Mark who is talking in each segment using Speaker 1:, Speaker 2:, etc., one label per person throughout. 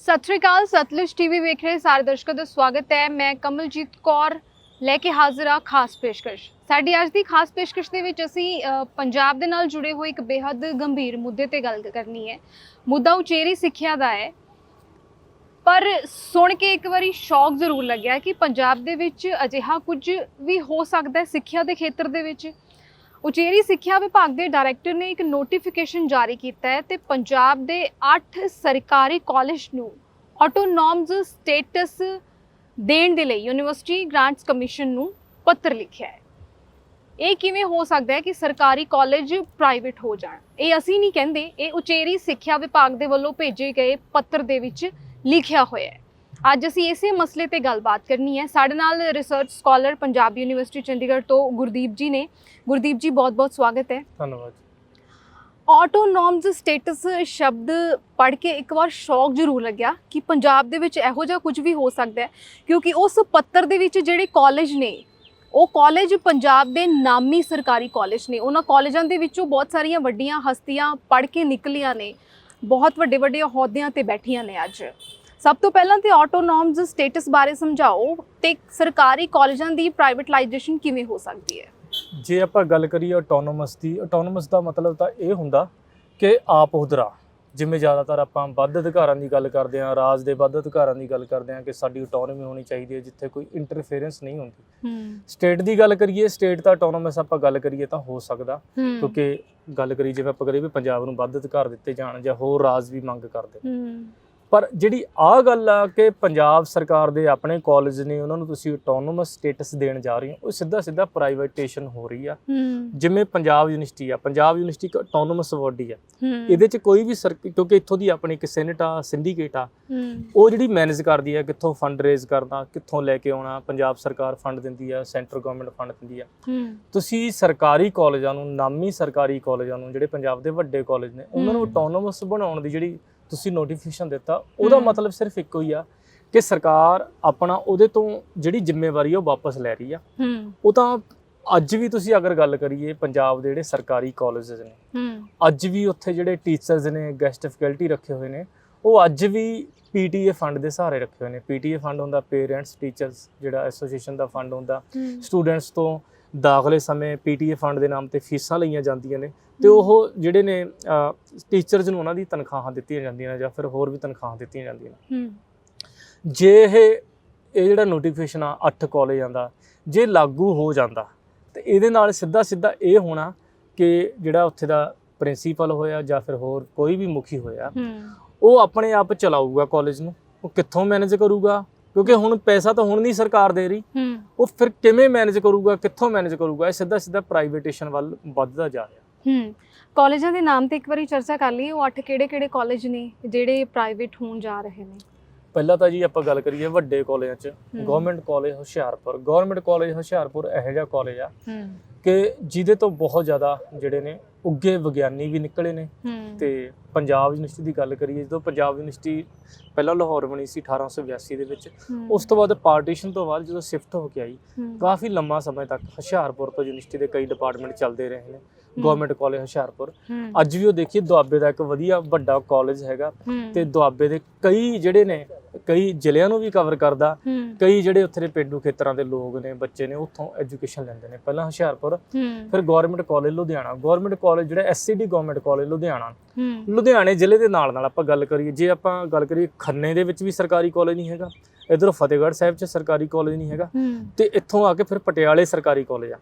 Speaker 1: ਸਤਿ ਸ਼੍ਰੀ ਅਕਾਲ, ਸਤਲੁਜ ਟੀਵੀ ਵੇਖ ਰਹੇ ਸਾਰੇ ਦਰਸ਼ਕਾਂ ਦਾ ਸਵਾਗਤ ਹੈ। ਮੈਂ ਕਮਲਜੀਤ ਕੌਰ ਲੈ ਕੇ ਹਾਜ਼ਰ ਹਾਂ ਖਾਸ ਪੇਸ਼ਕਸ਼। ਸਾਡੀ ਅੱਜ ਦੀ ਖਾਸ ਪੇਸ਼ਕਸ਼ ਦੇ ਵਿੱਚ ਅਸੀਂ ਪੰਜਾਬ ਦੇ ਨਾਲ ਜੁੜੇ ਹੋਏ ਇੱਕ ਬੇहद ਗੰਭੀਰ ਮੁੱਦੇ ਤੇ ਗੱਲ ਕਰਨੀ ਹੈ। ਮੁੱਦਾ ਉਚੇਰੀ ਸਿੱਖਿਆ ਦਾ ਹੈ। ਪਰ ਸੁਣ ਕੇ ਇੱਕ ਵਾਰੀ ਸ਼ੌਕ ਜ਼ਰੂਰ ਲੱਗਿਆ ਕਿ ਪੰਜਾਬ ਦੇ ਵਿੱਚ ਅਜਿਹਾ ਕੁਝ ਵੀ ਹੋ ਸਕਦਾ ਹੈ ਸਿੱਖਿਆ ਦੇ ਖੇਤਰ ਦੇ ਵਿੱਚ। ਉਚੇਰੀ ਸਿੱਖਿਆ ਵਿਭਾਗ ਦੇ ਡਾਇਰੈਕਟਰ ਨੇ ਇੱਕ ਨੋਟੀਫਿਕੇਸ਼ਨ ਜਾਰੀ ਕੀਤਾ ਹੈ ਤੇ ਪੰਜਾਬ ਦੇ 8 ਸਰਕਾਰੀ ਕਾਲਜ ਨੂੰ ਆਟੋਨੋਮਸ ਸਟੇਟਸ ਦੇਣ ਦੇ ਲਈ ਯੂਨੀਵਰਸਿਟੀ ਗ੍ਰਾਂਟਸ ਕਮਿਸ਼ਨ ਨੂੰ ਪੱਤਰ ਲਿਖਿਆ ਹੈ। ਇਹ ਕਿਵੇਂ ਹੋ ਸਕਦਾ ਹੈ ਕਿ ਸਰਕਾਰੀ ਕਾਲਜ ਪ੍ਰਾਈਵੇਟ ਹੋ ਜਾਣ? ਇਹ ਅਸੀਂ ਨਹੀਂ ਕਹਿੰਦੇ, ਇਹ ਉਚੇਰੀ ਸਿੱਖਿਆ ਵਿਭਾਗ ਦੇ ਵੱਲੋਂ ਭੇਜੇ ਗਏ ਪੱਤਰ ਦੇ ਵਿੱਚ ਲਿਖਿਆ ਹੋਇਆ ਹੈ। ਅੱਜ ਅਸੀਂ ਇਸੇ ਮਸਲੇ ਤੇ ਗੱਲਬਾਤ ਕਰਨੀ ਹੈ। ਸਾਡੇ ਨਾਲ research scholar Punjab university Chandigarh ਤੋਂ ਗੁਰਦੀਪ ਜੀ ਨੇ। ਗੁਰਦੀਪ ਜੀ ਬਹੁਤ-ਬਹੁਤ ਸਵਾਗਤ ਹੈ।
Speaker 2: ਧੰਨਵਾਦ
Speaker 1: ਆਟੋਨੋਮਸ ਸਟੇਟਸ ਸ਼ਬਦ ਪੜ੍ਹ ਕੇ ਇੱਕ ਵਾਰ ਸ਼ੌਕ ਜ਼ਰੂਰ ਲੱਗਿਆ ਕਿ ਪੰਜਾਬ ਦੇ ਵਿੱਚ ਇਹੋ ਜਿਹਾ ਕੁਝ ਵੀ ਹੋ ਸਕਦਾ ਹੈ। ਕਿਉਂਕਿ ਉਸ ਪੱਤਰ ਦੇ ਵਿੱਚ ਜਿਹੜੇ ਕਾਲਜ ਨੇ ਉਹ ਕਾਲਜ ਪੰਜਾਬ ਦੇ ਨਾਮੀ ਸਰਕਾਰੀ ਕਾਲਜ ਨੇ। ਉਹਨਾਂ ਕਾਲਜਾਂ ਦੇ ਵਿੱਚੋਂ ਬਹੁਤ ਸਾਰੀਆਂ ਵੱਡੀਆਂ ਹਸਤੀਆਂ ਪੜ੍ਹ ਕੇ ਨਿਕਲੀਆਂ ਨੇ। ਬਹੁਤ ਵੱਡੇ ਵੱਡੇ ਅਹੁਦਿਆਂ ਤੇ ਬੈਠੀਆਂ ਨੇ ਅੱਜ। ਸਭ ਤੋਂ ਪਹਿਲਾਂ ਤੇ ਆਟੋਨੋਮਸ ਸਟੇਟਸ ਬਾਰੇ ਸਮਝਾਓ ਤੇ ਸਰਕਾਰੀ ਕਾਲਜਾਂ ਦੀ ਪ੍ਰਾਈਵੇਟਲਾਈਜੇਸ਼ਨ ਕਿਵੇਂ ਹੋ ਸਕਦੀ ਹੈ?
Speaker 2: ਜੇ ਆਪਾਂ ਗੱਲ ਕਰੀਏ ਆਟੋਨੋਮਸ ਦੀ ਆਟੋਨੋਮਸ ਦਾ ਮਤਲਬ ਤਾਂ ਇਹ ਹੁੰਦਾ ਕਿ ਆਪ ਹੁਦਰਾ ਜਿਵੇਂ ਜ਼ਿਆਦਾਤਰ ਆਪਾਂ ਵੱਧ ਅਧਿਕਾਰਾਂ ਦੀ ਗੱਲ ਕਰਦੇ ਹਾਂ ਰਾਜ ਦੇ ਵੱਧ ਅਧਿਕਾਰਾਂ ਦੀ ਗੱਲ ਕਰਦੇ ਹਾਂ ਕਿ ਸਾਡੀ ਆਟੋਨੋਮੀ ਹੋਣੀ ਚਾਹੀਦੀ ਹੈ ਜਿੱਥੇ ਕੋਈ ਇੰਟਰਫੇਰੈਂਸ ਨਹੀਂ ਹੁੰਦੀ। ਸਟੇਟ ਦੀ ਗੱਲ ਕਰੀਏ ਸਟੇਟ ਦਾ ਆਟੋਨੋਮਸ ਆਪਾਂ ਗੱਲ ਕਰੀਏ ਤਾਂ ਹੋ ਸਕਦਾ ਕਿਉਂਕਿ ਗੱਲ ਕਰੀ ਜਿਵੇਂ ਆਪਾਂ ਕਰੀਏ ਵੀ ਪੰਜਾਬ ਨੂੰ ਵੱਧ ਅਧਿਕਾਰ ਦਿੱਤੇ ਜਾਣ ਜਾਂ ਹੋਰ ਰਾਜ ਵੀ ਮੰਗ ਕਰਦੇ। ਪਰ ਜਿਹੜੀ ਆ ਗੱਲ ਆ ਕਿ ਪੰਜਾਬ ਸਰਕਾਰ ਦੇ ਆਪਣੇ ਕਾਲਜ ਨੇ ਉਹਨਾਂ ਨੂੰ ਤੁਸੀਂ ਆਟੋਨੋਮਸ ਸਟੇਟਸ ਦੇਣ ਜਾ ਰਹੇ ਹੋ ਉਹ ਸਿੱਧਾ ਸਿੱਧਾ ਪ੍ਰਾਈਵੇਟੇਸ਼ਨ ਹੋ ਰਹੀ ਆ। ਜਿਵੇਂ ਪੰਜਾਬ ਯੂਨੀਵਰਸਿਟੀ ਆ ਪੰਜਾਬ ਯੂਨੀਵਰਸਿਟੀ ਇੱਕ ਆਟੋਨੋਮਸ ਬਾਡੀ ਆ। ਇਹਦੇ ਚ ਕੋਈ ਵੀ ਕਿਉਂਕਿ ਇੱਥੋਂ ਦੀ ਆਪਣੀ ਇੱਕ ਸੈਨੇਟ ਆ ਸਿੰਡੀਕੇਟ ਆ। ਉਹ ਜਿਹੜੀ ਮੈਨੇਜ ਕਰਦੀ ਆ ਕਿੱਥੋਂ ਫੰਡ ਰੇਜ਼ ਕਰਨਾ ਕਿੱਥੋਂ ਲੈ ਕੇ ਆਉਣਾ ਪੰਜਾਬ ਸਰਕਾਰ ਫੰਡ ਦਿੰਦੀ ਆ ਸੈਂਟਰ ਗਵਰਨਮੈਂਟ ਫੰਡ ਦਿੰਦੀ ਆ। ਤੁਸੀਂ ਸਰਕਾਰੀ ਕਾਲਜਾਂ ਨੂੰ ਨਾਮੀ ਸਰਕਾਰੀ ਕਾਲਜਾਂ ਨੂੰ ਜਿਹੜੇ ਪੰਜਾਬ ਦੇ ਵੱਡੇ ਕਾਲਜ ਨੇ ਉਹਨਾਂ ਨੂੰ। ਆਟੋਨੋਮਸ ਬਣਾਉਣ ਦੀ ਜਿਹੜੀ ਤੁਸੀਂ ਨੋਟੀਫਿਕੇਸ਼ਨ ਦਿੱਤਾ ਉਹਦਾ। ਮਤਲਬ ਸਿਰਫ ਇੱਕੋ ਹੀ ਆ ਕਿ ਸਰਕਾਰ ਆਪਣਾ ਉਹਦੇ ਤੋਂ ਜਿਹੜੀ ਜ਼ਿੰਮੇਵਾਰੀ ਉਹ ਵਾਪਸ ਲੈ ਰਹੀ ਆ।
Speaker 1: ਹੂੰ।
Speaker 2: ਉਹ ਤਾਂ ਅੱਜ ਵੀ ਤੁਸੀਂ ਅਗਰ ਗੱਲ ਕਰੀਏ ਪੰਜਾਬ ਦੇ ਜਿਹੜੇ ਸਰਕਾਰੀ ਕਾਲਜਸ ਨੇ
Speaker 1: ਹੂੰ।
Speaker 2: ਅੱਜ ਵੀ ਉੱਥੇ ਜਿਹੜੇ ਟੀਚਰਸ ਨੇ ਗੈਸਟ ਫੈਕਲਟੀ ਰੱਖੇ ਹੋਏ ਨੇ ਉਹ ਅੱਜ ਵੀ ਪੀਟੀਏ ਫੰਡ ਦੇ ਸਹਾਰੇ ਰੱਖੇ ਹੋਏ ਨੇ। ਪੀਟੀਏ ਫੰਡ ਹੁੰਦਾ ਪੇਰੈਂਟਸ ਟੀਚਰਸ ਜਿਹੜਾ ਐਸੋਸੀਏਸ਼ਨ ਦਾ ਫੰਡ ਹੁੰਦਾ। ਸਟੂਡੈਂਟਸ ਤੋਂ ਦਾਖਲੇ ਸਮੇਂ ਪੀਟੀਏ ਫੰਡ ਦੇ ਨਾਮ ਤੇ ਫੀਸਾਂ ਲਈਆਂ ਜਾਂਦੀਆਂ ਨੇ ਤੇ ਉਹ ਜਿਹੜੇ ਨੇ ਟੀਚਰਸ ਨੂੰ ਉਹਨਾਂ ਦੀ ਤਨਖਾਹਾਂ ਦਿੱਤੀਆਂ ਜਾਂਦੀਆਂ ਨੇ ਜਾਂ ਫਿਰ ਹੋਰ ਵੀ ਤਨਖਾਹਾਂ ਦਿੱਤੀਆਂ ਜਾਂਦੀਆਂ ਨੇ। ਜੇ ਇਹ ਇਹ ਜਿਹੜਾ ਨੋਟੀਫਿਕੇਸ਼ਨ ਆ 8 ਕਾਲਜਾਂ ਦਾ ਜੇ ਲਾਗੂ ਹੋ ਜਾਂਦਾ ਤੇ ਇਹਦੇ ਨਾਲ ਸਿੱਧਾ ਸਿੱਧਾ ਇਹ ਹੋਣਾ ਕਿ ਜਿਹੜਾ ਉੱਥੇ ਦਾ ਪ੍ਰਿੰਸੀਪਲ ਹੋਇਆ ਜਾਂ ਫਿਰ ਹੋਰ ਕੋਈ ਵੀ ਮੁਖੀ ਹੋਇਆ ਉਹ ਆਪਣੇ ਆਪ ਚਲਾਊਗਾ ਕਾਲਜ ਨੂੰ ਉਹ ਕਿੱਥੋਂ ਮੈਨੇਜ ਕਰੂਗਾ ਕਿਉਂਕਿ ਹੁਣ ਪੈਸਾ ਤਾਂ ਹੁਣ ਨਹੀਂ ਸਰਕਾਰ ਦੇ ਰਹੀ। ਉਹ ਫਿਰ ਕਿਵੇਂ ਮੈਨੇਜ ਕਰੂਗਾ ਕਿੱਥੋਂ ਮੈਨੇਜ ਕਰੂਗਾ? ਇਹ ਸਿੱਧਾ ਸਿੱਧਾ ਪ੍ਰਾਈਵੇਟੇਸ਼ਨ ਵੱਲ ਵੱਧਦਾ ਜਾ ਰਿਹਾ।
Speaker 1: ਹੂੰ। ਕਾਲਜਾਂ ਦੇ ਨਾਮ ਤੇ ਇੱਕ ਵਾਰੀ ਚਰਚਾ ਕਰ ਲਈਏ ਉਹ ਅੱਠ ਕਿਹੜੇ ਕਿਹੜੇ ਕਾਲਜ ਨੇ ਜਿਹੜੇ ਪ੍ਰਾਈਵੇਟ ਹੋਣ ਜਾ ਰਹੇ ਨੇ?
Speaker 2: ਪਹਿਲਾਂ ਤਾਂ ਜੀ ਆਪਾਂ ਗੱਲ ਕਰੀਏ ਵੱਡੇ ਕਾਲਜਾਂ 'ਚ। Government college Hoshiarpur. Government college Hoshiarpur ਇਹੋ ਜਿਹਾ ਕਾਲਜ ਆ।
Speaker 1: ਹੂੰ।
Speaker 2: ਕਿ ਜਿਹਦੇ ਤੋਂ ਬਹੁਤ ਜ਼ਿਆਦਾ ਜਿਹੜੇ ਨੇ ਉੱਗੇ ਵਿਗਿਆਨੀ ਵੀ ਨਿਕਲੇ ਨੇ। ਤੇ ਪੰਜਾਬ ਯੂਨੀਵਰਸਿਟੀ ਦੀ ਗੱਲ ਕਰੀਏ ਜਦੋਂ ਪੰਜਾਬ ਯੂਨੀਵਰਸਿਟੀ ਪਹਿਲਾਂ ਲਾਹੌਰ ਬਣੀ ਸੀ 1882 ਦੇ ਵਿੱਚ ਉਸ ਤੋਂ ਬਾਅਦ ਪਾਰਟੀਸ਼ਨ ਤੋਂ ਬਾਅਦ ਜਦੋਂ ਸ਼ਿਫਟ ਹੋ ਕੇ ਆਈ ਕਾਫੀ ਲੰਮਾ ਸਮੇਂ ਤੱਕ ਹੁਸ਼ਿਆਰਪੁਰ ਤੋਂ ਯੂਨੀਵਰਸਿਟੀ ਦੇ ਕਈ ਡਿਪਾਰਟਮੈਂਟ ਚੱਲਦੇ ਰਹੇ ਨੇ। Government college
Speaker 1: Hoshiarpur.
Speaker 2: ਅੱਜ ਵੀ ਉਹ ਦੇਖੀਏ ਦੁਆਬੇ ਦਾ ਇੱਕ ਵਧੀਆ ਵੱਡਾ ਕਾਲਜ ਹੈਗਾ। ਤੇ ਦੁਆਬੇ ਦੇ ਕਈ ਜਿਹੜੇ ਨੇ ਕਈ ਜ਼ਿਲ੍ਹਿਆਂ ਨੂੰ ਵੀ ਕਵਰ ਕਰਦਾ। ਕਈ ਜਿਹੜੇ ਉੱਥੇ ਦੇ ਪਿੰਡੂ ਖੇਤਰਾਂ ਦੇ ਲੋਕ ਨੇ ਬੱਚੇ ਨੇ ਉੱਥੋਂ ਐਜੂਕੇਸ਼ਨ ਲੈਂਦੇ ਨੇ। ਪਹਿਲਾਂ ਹੁਸ਼ਿਆਰਪੁਰ
Speaker 1: ਹੂੰ,
Speaker 2: ਫਿਰ Government College Ludhiana. Government College ਜਿਹੜਾ ਐਸਸੀਡੀ ਗਵਰਨਮੈਂਟ ਕਾਲਜ ਲੁਧਿਆਣਾ। ਲੁਧਿਆਣੇ ਜ਼ਿਲ੍ਹੇ ਦੇ ਨਾਲ ਨਾਲ ਆਪਾਂ ਗੱਲ ਕਰੀਏ ਜੇ ਆਪਾਂ ਗੱਲ ਕਰੀਏ ਖੰਨੇ ਦੇ ਵਿੱਚ ਵੀ ਸਰਕਾਰੀ ਕਾਲਜ ਨਹੀਂ ਹੈਗਾ ਇਧਰ ਫਤਿਹਗੜ੍ਹ ਸਾਹਿਬ 'ਚ ਸਰਕਾਰੀ ਕਾਲਜ ਨਹੀਂ ਹੈਗਾ ਤੇ ਇੱਥੋਂ ਆ ਕੇ ਫਿਰ ਪਟਿਆਲੇ ਸਰਕਾਰੀ ਕਾਲਜ ਆ।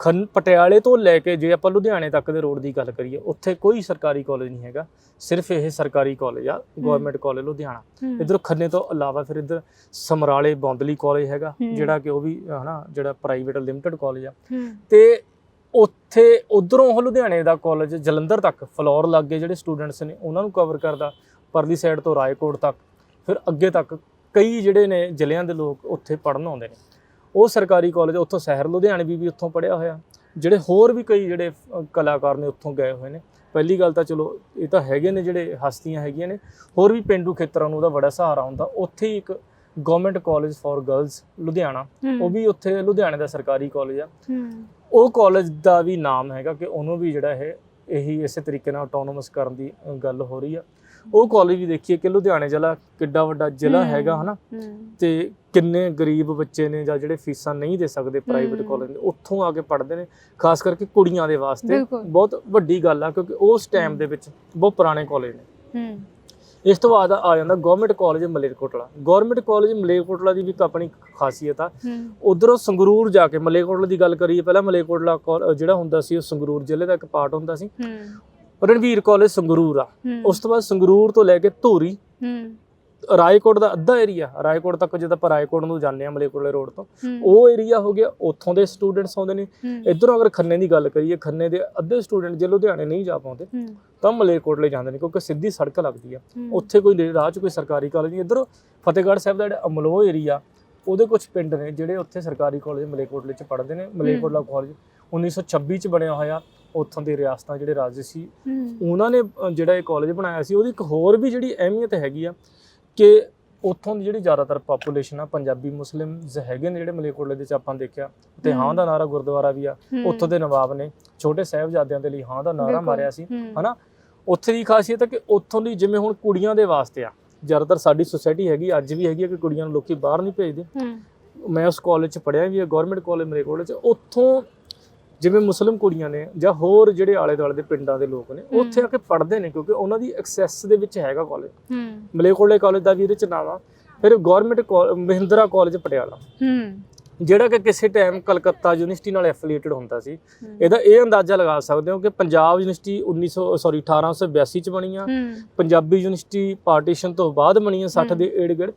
Speaker 2: ਖੰਨ ਪਟਿਆਲੇ ਤੋਂ ਲੈ ਕੇ ਜੇ ਆਪਾਂ ਲੁਧਿਆਣੇ ਤੱਕ ਦੇ ਰੋਡ ਦੀ ਗੱਲ ਕਰੀਏ ਉੱਥੇ ਕੋਈ ਸਰਕਾਰੀ ਕਾਲਜ ਨਹੀਂ ਹੈਗਾ। ਸਿਰਫ ਇਹ ਸਰਕਾਰੀ ਕਾਲਜ ਆ ਗਵਰਨਮੈਂਟ ਕਾਲਜ ਲੁਧਿਆਣਾ। ਇਧਰ ਖੰਨੇ ਤੋਂ ਇਲਾਵਾ ਫਿਰ ਇਧਰ ਸਮਰਾਲੇ ਬੌਂਦਲੀ ਕਾਲਜ ਹੈਗਾ। ਜਿਹੜਾ ਕਿ ਉਹ ਵੀ ਹਨਾ ਜਿਹੜਾ ਪ੍ਰਾਈਵੇਟ ਲਿਮਟਿਡ ਕਾਲਜ ਆ। ਤੇ ਉੱਥੇ ਉਧਰੋਂ ਉਹ ਲੁਧਿਆਣੇ ਦਾ ਕਾਲਜ ਜਲੰਧਰ ਤੱਕ ਫਲੋਰ ਲੱਗੇ ਜਿਹੜੇ ਸਟੂਡੈਂਟਸ ਨੇ ਉਹਨਾਂ ਨੂੰ ਕਵਰ ਕਰਦਾ ਪਰਲੀ ਸਾਈਡ ਤੋਂ ਰਾਏਕੋਟ ਤੱਕ ਫਿਰ ਅੱਗੇ ਤੱਕ ਕਈ ਜਿਹੜੇ ਨੇ ਜ਼ਿਲ੍ਹਿਆਂ ਦੇ ਲੋਕ ਉੱਥੇ ਪੜਨ ਆਉਂਦੇ ਨੇ। ਉਹ ਸਰਕਾਰੀ ਕਾਲਜ ਉੱਥੋਂ ਸ਼ਹਿਰ ਲੁਧਿਆਣੇ ਵੀ ਵੀ ਉੱਥੋਂ ਪੜਿਆ ਹੋਇਆ। ਜਿਹੜੇ ਹੋਰ ਵੀ ਕਈ ਜਿਹੜੇ ਕਲਾਕਾਰ ਨੇ ਉੱਥੋਂ ਗਏ ਹੋਏ ਨੇ। ਪਹਿਲੀ ਗੱਲ ਤਾਂ ਚਲੋ ਇਹ ਤਾਂ ਹੈਗੇ ਨੇ ਜਿਹੜੇ ਹਸਤੀਆਂ ਹੈਗੀਆਂ ਨੇ। ਹੋਰ ਵੀ ਪਿੰਡੂ ਖੇਤਰਾਂ ਨੂੰ ਉਹਦਾ ਬੜਾ ਸਹਾਰਾ ਹੁੰਦਾ। ਉੱਥੇ ਹੀ ਇੱਕ government college for girls Ludhiana.
Speaker 1: ਹੂੰ,
Speaker 2: ਉਹ ਵੀ ਉੱਥੇ ਲੁਧਿਆਣੇ ਦਾ ਸਰਕਾਰੀ ਕਾਲਜ ਆ।
Speaker 1: ਹੂੰ,
Speaker 2: ਉਹ ਕਾਲਜ ਦਾ ਵੀ ਨਾਮ ਹੈਗਾ ਕਿ ਉਹਨੂੰ ਵੀ ਜਿਹੜਾ ਇਹ ਇਹੀ ਇਸੇ ਤਰੀਕੇ ਨਾਲ ਆਟੋਨੋਮਸ ਕਰਨ ਦੀ ਗੱਲ ਹੋ ਰਹੀ ਆ। ਉਹ ਕਾਲਜ ਵੀ ਦੇਖੀਏ ਕਿ ਲੁਧਿਆਣੇ ਜ਼ਿਲ੍ਹਾ ਕਿੱਡਾ ਵੱਡਾ ਜ਼ਿਲ੍ਹਾ। ਹੈਗਾ ਹਨਾ? ਤੇ ਕਿੰਨੇ ਗਰੀਬ ਬੱਚੇ ਨੇ ਜਾਂ ਜਿਹੜੇ ਫੀਸਾਂ ਨਹੀਂ ਦੇ ਸਕਦੇ ਪ੍ਰਾਈਵੇਟ। ਕਾਲਜ ਦੇ ਉੱਥੋਂ ਆ ਕੇ ਪੜ੍ਹਦੇ ਨੇ ਖਾਸ ਕਰਕੇ ਕੁੜੀਆਂ ਦੇ ਵਾਸਤੇ। ਬਹੁਤ ਵੱਡੀ ਗੱਲ ਆ ਕਿਉਂਕਿ ਉਸ ਟਾਈਮ। ਦੇ ਵਿੱਚ ਬਹੁਤ ਪੁਰਾਣੇ ਕਾਲਜ ਨੇ। ਇਸ ਤੋਂ ਬਾਅਦ ਆ ਜਾਂਦਾ government college Malerkotla. Government college Malerkotla ਦੀ ਵੀ ਆਪਣੀ ਖਾਸੀਅਤ ਆ। ਉਧਰੋਂ ਸੰਗਰੂਰ ਜਾ ਕੇ ਮਲੇਰਕੋਟਲਾ ਦੀ ਗੱਲ ਕਰੀਏ ਪਹਿਲਾਂ ਮਲੇਰਕੋਟਲਾ ਜਿਹੜਾ ਹੁੰਦਾ ਸੀ ਉਹ ਸੰਗਰੂਰ ਜ਼ਿਲ੍ਹੇ ਦਾ ਇੱਕ ਪਾਰਟ ਹੁੰਦਾ ਸੀ। ਰਣਵੀਰ ਕਾਲਜ ਸੰਗਰੂਰ ਆ। ਉਸ ਤੋਂ ਬਾਅਦ ਸੰਗਰੂਰ ਤੋਂ ਲੈ ਕੇ ਧੂਰੀ।
Speaker 1: ਹੂੰ।
Speaker 2: ਰਾਏਕੋਟ ਦਾ ਅੱਧਾ ਏਰੀਆ। ਰਾਏਕੋਟ ਤੱਕ ਜਦੋਂ ਆਪਾਂ ਰਾਏਕੋਟ ਨੂੰ ਜਾਂਦੇ ਆ ਮਲੇਰਕੋਟਲੇ ਰੋਡ ਤੋਂ ਉਹ ਏਰੀਆ ਹੋ ਗਿਆ। ਉੱਥੋਂ ਦੇ ਸਟੂਡੈਂਟਸ ਆਉਂਦੇ ਨੇ। ਇਧਰੋਂ ਅਗਰ ਖੰਨੇ ਦੀ ਗੱਲ ਕਰੀਏ ਖੰਨੇ ਦੇ ਅੱਧੇ ਸਟੂਡੈਂਟ ਜੇ ਲੁਧਿਆਣੇ ਨਹੀਂ ਜਾ ਪਾਉਂਦੇ ਤਾਂ ਮਲੇਰਕੋਟਲੇ ਜਾਂਦੇ ਨੇ ਕਿਉਂਕਿ ਸਿੱਧੀ ਸੜਕ ਲੱਗਦੀ ਆ। ਉੱਥੇ ਕੋਈ ਰਾਹ 'ਚ ਕੋਈ ਸਰਕਾਰੀ ਕਾਲਜ ਨਹੀਂ। ਇਧਰ ਫਤਿਹਗੜ੍ਹ ਸਾਹਿਬ ਦਾ ਜਿਹੜਾ ਅਮਲੋਹ ਏਰੀਆ ਉਹਦੇ ਕੁਝ ਪਿੰਡ ਨੇ ਜਿਹੜੇ ਉੱਥੇ ਸਰਕਾਰੀ ਕਾਲਜ ਮਲੇਰਕੋਟਲੇ 'ਚ ਪੜ੍ਹਦੇ ਨੇ ਮਲੇਰਕੋਟਲਾ ਕਾਲਜ। 1926 'ਚ ਬਣਿਆ ਹੋਇਆ। ਉੱਥੋਂ ਦੇ ਰਿਆਸਤਾਂ ਜਿਹੜੇ ਰਾਜ ਸੀ
Speaker 1: ਹੂੰ,
Speaker 2: ਉਹਨਾਂ ਨੇ ਜਿਹੜਾ ਇਹ ਕਾਲਜ ਬਣਾਇਆ ਸੀ ਉਹਦੀ ਇੱਕ ਹੋਰ ਵੀ ਜਿਹੜੀ ਅਹਿਮੀਅਤ ਹੈਗੀ ਆ ਕਿ ਉੱਥੋਂ ਦੀ ਜਿਹੜੀ ਜ਼ਿਆਦਾਤਰ ਪਾਪੂਲੇਸ਼ਨ ਆ ਪੰਜਾਬੀ ਮੁਸਲਿਮਸ ਹੈਗੇ ਨੇ ਜਿਹੜੇ ਮਲੇਰਕੋਟਲੇ ਦੇ ਵਿੱਚ ਆਪਾਂ ਦੇਖਿਆ ਤੇ ਹਾਂ। ਦਾ ਨਾਰਾ ਗੁਰਦੁਆਰਾ ਵੀ ਆ
Speaker 1: ਹੂੰ,
Speaker 2: ਉੱਥੋਂ ਦੇ ਨਵਾਬ ਨੇ ਛੋਟੇ ਸਾਹਿਬਜ਼ਾਦਿਆਂ ਦੇ ਲਈ ਹਾਂ ਦਾ ਨਾਰਾ ਮਾਰਿਆ ਸੀ
Speaker 1: ਹੂੰ,
Speaker 2: ਹਨਾ? ਉੱਥੇ ਦੀ ਖਾਸੀਅਤ ਹੈ ਕਿ ਉੱਥੋਂ ਦੀ ਜਿਵੇਂ ਹੁਣ ਕੁੜੀਆਂ ਦੇ ਵਾਸਤੇ ਆ ਜ਼ਿਆਦਾਤਰ ਸਾਡੀ ਸੁਸਾਇਟੀ ਹੈਗੀ ਅੱਜ ਵੀ ਹੈਗੀ ਆ ਕਿ ਕੁੜੀਆਂ ਨੂੰ ਲੋਕੀ ਬਾਹਰ ਨਹੀਂ ਭੇਜਦੇ।
Speaker 1: ਹੂੰ,
Speaker 2: ਮੈਂ ਉਸ ਕਾਲਜ 'ਚ ਪੜ੍ਹਿਆ ਵੀ ਹੈ ਗਵਰਨਮੈਂਟ ਕਾਲਜ ਕਾਲਜ 'ਚ ਉੱਥੋਂ ਜਿਵੇਂ ਮੁਸਲਿਮ ਕੁੜੀਆਂ ਨੇ ਜਾਂ ਹੋਰ ਜਿਹੜੇ ਆਲੇ ਦੁਆਲੇ ਦੇ ਪਿੰਡਾਂ ਦੇ ਲੋਕ ਨੇ। ਉੱਥੇ ਆ ਕੇ ਪੜ੍ਹਦੇ ਨੇ ਕਿਉਂਕਿ ਉਹਨਾਂ ਦੀ ਐਕਸੈਸ ਦੇ ਵਿੱਚ ਹੈਗਾ ਕਾਲਜ
Speaker 1: ਹੂੰ,
Speaker 2: ਮਲੇਕੋਟਲੇ ਕਾਲਜ ਦਾ ਵੀ ਇਹਦੇ ਚ ਨਾਮ ਆ। ਫਿਰ ਗਵਰਨਮੈਂਟ ਮਹਿੰਦਰਾ ਕਾਲਜ ਪਟਿਆਲਾ। ਜਿਹੜਾ ਕਿ ਕਿਸੇ ਟਾਈਮ ਕਲਕੱਤਾ ਯੂਨੀਵਰਸਿਟੀ ਨਾਲ ਐਫੀਲੀਏਟਡ ਹੁੰਦਾ ਸੀ ਇਹਦਾ ਇਹ ਅੰਦਾਜ਼ਾ ਲਗਾ ਸਕਦੇ ਹੋ ਕਿ ਪੰਜਾਬ ਯੂਨੀਵਰਸਿਟੀ 1900 ਸੌਰੀ 1882 ਚ ਬਣੀ ਆ ਪੰਜਾਬੀ ਯੂਨੀਵਰਸਿਟੀ ਪਾਰਟੀਸ਼ਨ ਤੋਂ ਬਾਅਦ ਬਣੀ ਆ 60 ਦੇ ਏੜਗੜ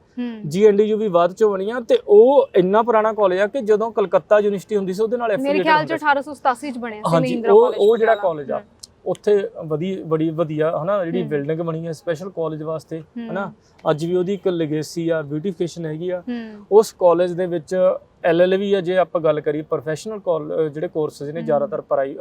Speaker 2: ਜੀਐਨਡੀਯੂ ਵੀ ਬਾਅਦ ਚੋਂ ਬਣੀ ਆ ਤੇ ਉਹ ਇੰਨਾ ਪੁਰਾਣਾ ਕਾਲਜ ਆ ਕਿ ਜਦੋਂ ਕਲਕੱਤਾ ਯੂਨੀਵਰਸਿਟੀ ਹੁੰਦੀ ਸੀ ਉਹਦੇ ਨਾਲ
Speaker 1: ਮੇਰੇ
Speaker 2: ਐਫੀਲੀਏਟਡ
Speaker 1: ਖਿਆਲ ਚ 1887 ਚ ਬਣਿਆ ਸੀ
Speaker 2: ਹਾਂਜੀ
Speaker 1: ਮਹਿੰਦਰਾ
Speaker 2: ਉਹ
Speaker 1: ਕਾਲਜ
Speaker 2: ਉਹ ਜਿਹੜਾ
Speaker 1: ਪਟਿਆਲਾ।
Speaker 2: ਕਾਲਜ ਆ ਉੱਥੇ ਵਧੀ ਬੜੀ ਵਧੀਆ ਹਨਾ ਜਿਹੜੀ। ਬਿਲਡਿੰਗ ਬਣੀ ਹੈ ਸਪੈਸ਼ਲ ਕਾਲਜ ਵਾਸਤੇ ਹਨਾ। ਅੱਜ ਵੀ ਉਹਦੀ ਇੱਕ ਲੈਗੇਸੀ ਆ ਬਿਊਟੀਫਿਕੇਸ਼ਨ ਹੈਗੀ ਆ। ਉਸ ਕਾਲਜ ਦੇ ਵਿੱਚ ਐਲਐਲਬੀ ਆ ਜੇ ਆਪਾਂ ਗੱਲ ਕਰੀਏ ਪ੍ਰੋਫੈਸ਼ਨਲ ਜਿਹੜੇ ਕੋਰਸਸ ਨੇ। ਜ਼ਿਆਦਾਤਰ ਪ੍ਰਾਈ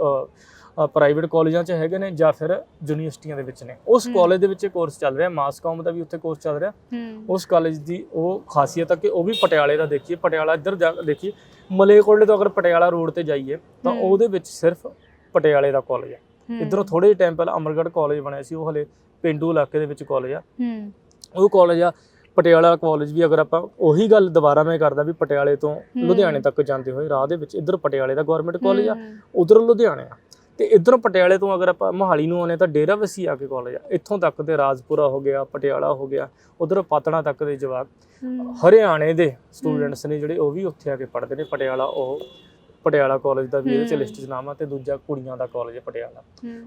Speaker 2: ਪ੍ਰਾਈਵੇਟ ਕਾਲਜਾਂ 'ਚ ਹੈਗੇ ਨੇ ਜਾਂ ਫਿਰ ਯੂਨੀਵਰਸਿਟੀਆਂ ਦੇ ਵਿੱਚ ਨੇ। ਉਸ। ਕਾਲਜ ਦੇ ਵਿੱਚ ਇਹ ਕੋਰਸ ਚੱਲ ਰਿਹਾ ਮਾਸ ਕਾਮ ਦਾ ਵੀ ਉੱਥੇ ਕੋਰਸ ਚੱਲ ਰਿਹਾ।
Speaker 1: ਹੂੰ,
Speaker 2: ਉਸ ਕਾਲਜ ਦੀ ਉਹ ਖਾਸੀਅਤ ਆ ਕਿ ਉਹ ਵੀ ਪਟਿਆਲੇ ਦਾ ਦੇਖੀਏ ਪਟਿਆਲਾ ਇੱਧਰ ਦੇਖੀਏ ਮਲੇਕੋਟਲੇ ਤੋਂ ਅਗਰ ਪਟਿਆਲਾ ਰੋਡ ਤੇ ਜਾਈਏ ਤਾਂ। ਉਹਦੇ ਵਿੱਚ ਸਿਰਫ ਪਟਿਆਲੇ ਦਾ ਕਾਲਜ ਹੈ
Speaker 1: ਹੂੰ,
Speaker 2: ਇੱਧਰੋਂ ਥੋੜੇ ਜਿਹੇ ਟਾਈਮ ਪਹਿਲਾਂ ਅਮਰਗੜ੍ਹ ਕਾਲਜ ਬਣਿਆ ਸੀ ਉਹ ਹਲੇ ਪਿੰਡੂ ਇਲਾਕੇ ਦੇ ਵਿੱਚ ਕਾਲਜ ਆ।
Speaker 1: ਹੂੰ,
Speaker 2: ਉਹ ਕਾਲਜ ਆ ਪਟਿਆਲਾ ਕਾਲਜ ਵੀ ਅਗਰ ਆਪਾਂ ਉਹੀ ਗੱਲ ਦੁਬਾਰਾ ਮੈਂ ਕਰਦਾ ਵੀ ਪਟਿਆਲੇ ਤੋਂ ਲੁਧਿਆਣੇ ਤੱਕ ਜਾਂਦੇ ਹੋਏ ਰਾਹ ਦੇ ਵਿੱਚ ਇੱਧਰ ਪਟਿਆਲੇ ਦਾ ਗਵਰਨਮੈਂਟ ਕਾਲਜ ਆ ਉਧਰ ਲੁਧਿਆਣੇ ਆ। ਤੇ ਇਧਰੋਂ ਪਟਿਆਲੇ ਤੋਂ ਅਗਰ ਆਪਾਂ ਮੋਹਾਲੀ ਨੂੰ ਆਉਨੇ ਤਾਂ ਡੇਰਾਵਸੀ ਆ ਕੇ ਕਾਲਜ ਆ। ਇੱਥੋਂ ਤੱਕ ਤੇ ਰਾਜਪੁਰਾ ਹੋ ਗਿਆ ਪਟਿਆਲਾ ਹੋ ਗਿਆ ਉਧਰ ਪਾਤਣਾ ਤੱਕ ਦੇ ਜਵਾਕ। ਹਰਿਆਣੇ ਦੇ ਸਟੂਡੈਂਟਸ ਨੇ ਜਿਹੜੇ ਉਹ ਵੀ ਉੱਥੇ ਆ ਕੇ ਪੜ੍ਹਦੇ ਨੇ ਪਟਿਆਲਾ ਉਹ ਪਟਿਆਲਾ ਕਾਲਜ ਦਾ ਵੀ ਇਹਦੇ ਚ। ਲਿਸਟ 'ਚ ਨਾਮ ਆ ਤੇ ਦੂਜਾ ਕੁੜੀਆਂ ਦਾ ਕਾਲਜ ਪਟਿਆਲਾ।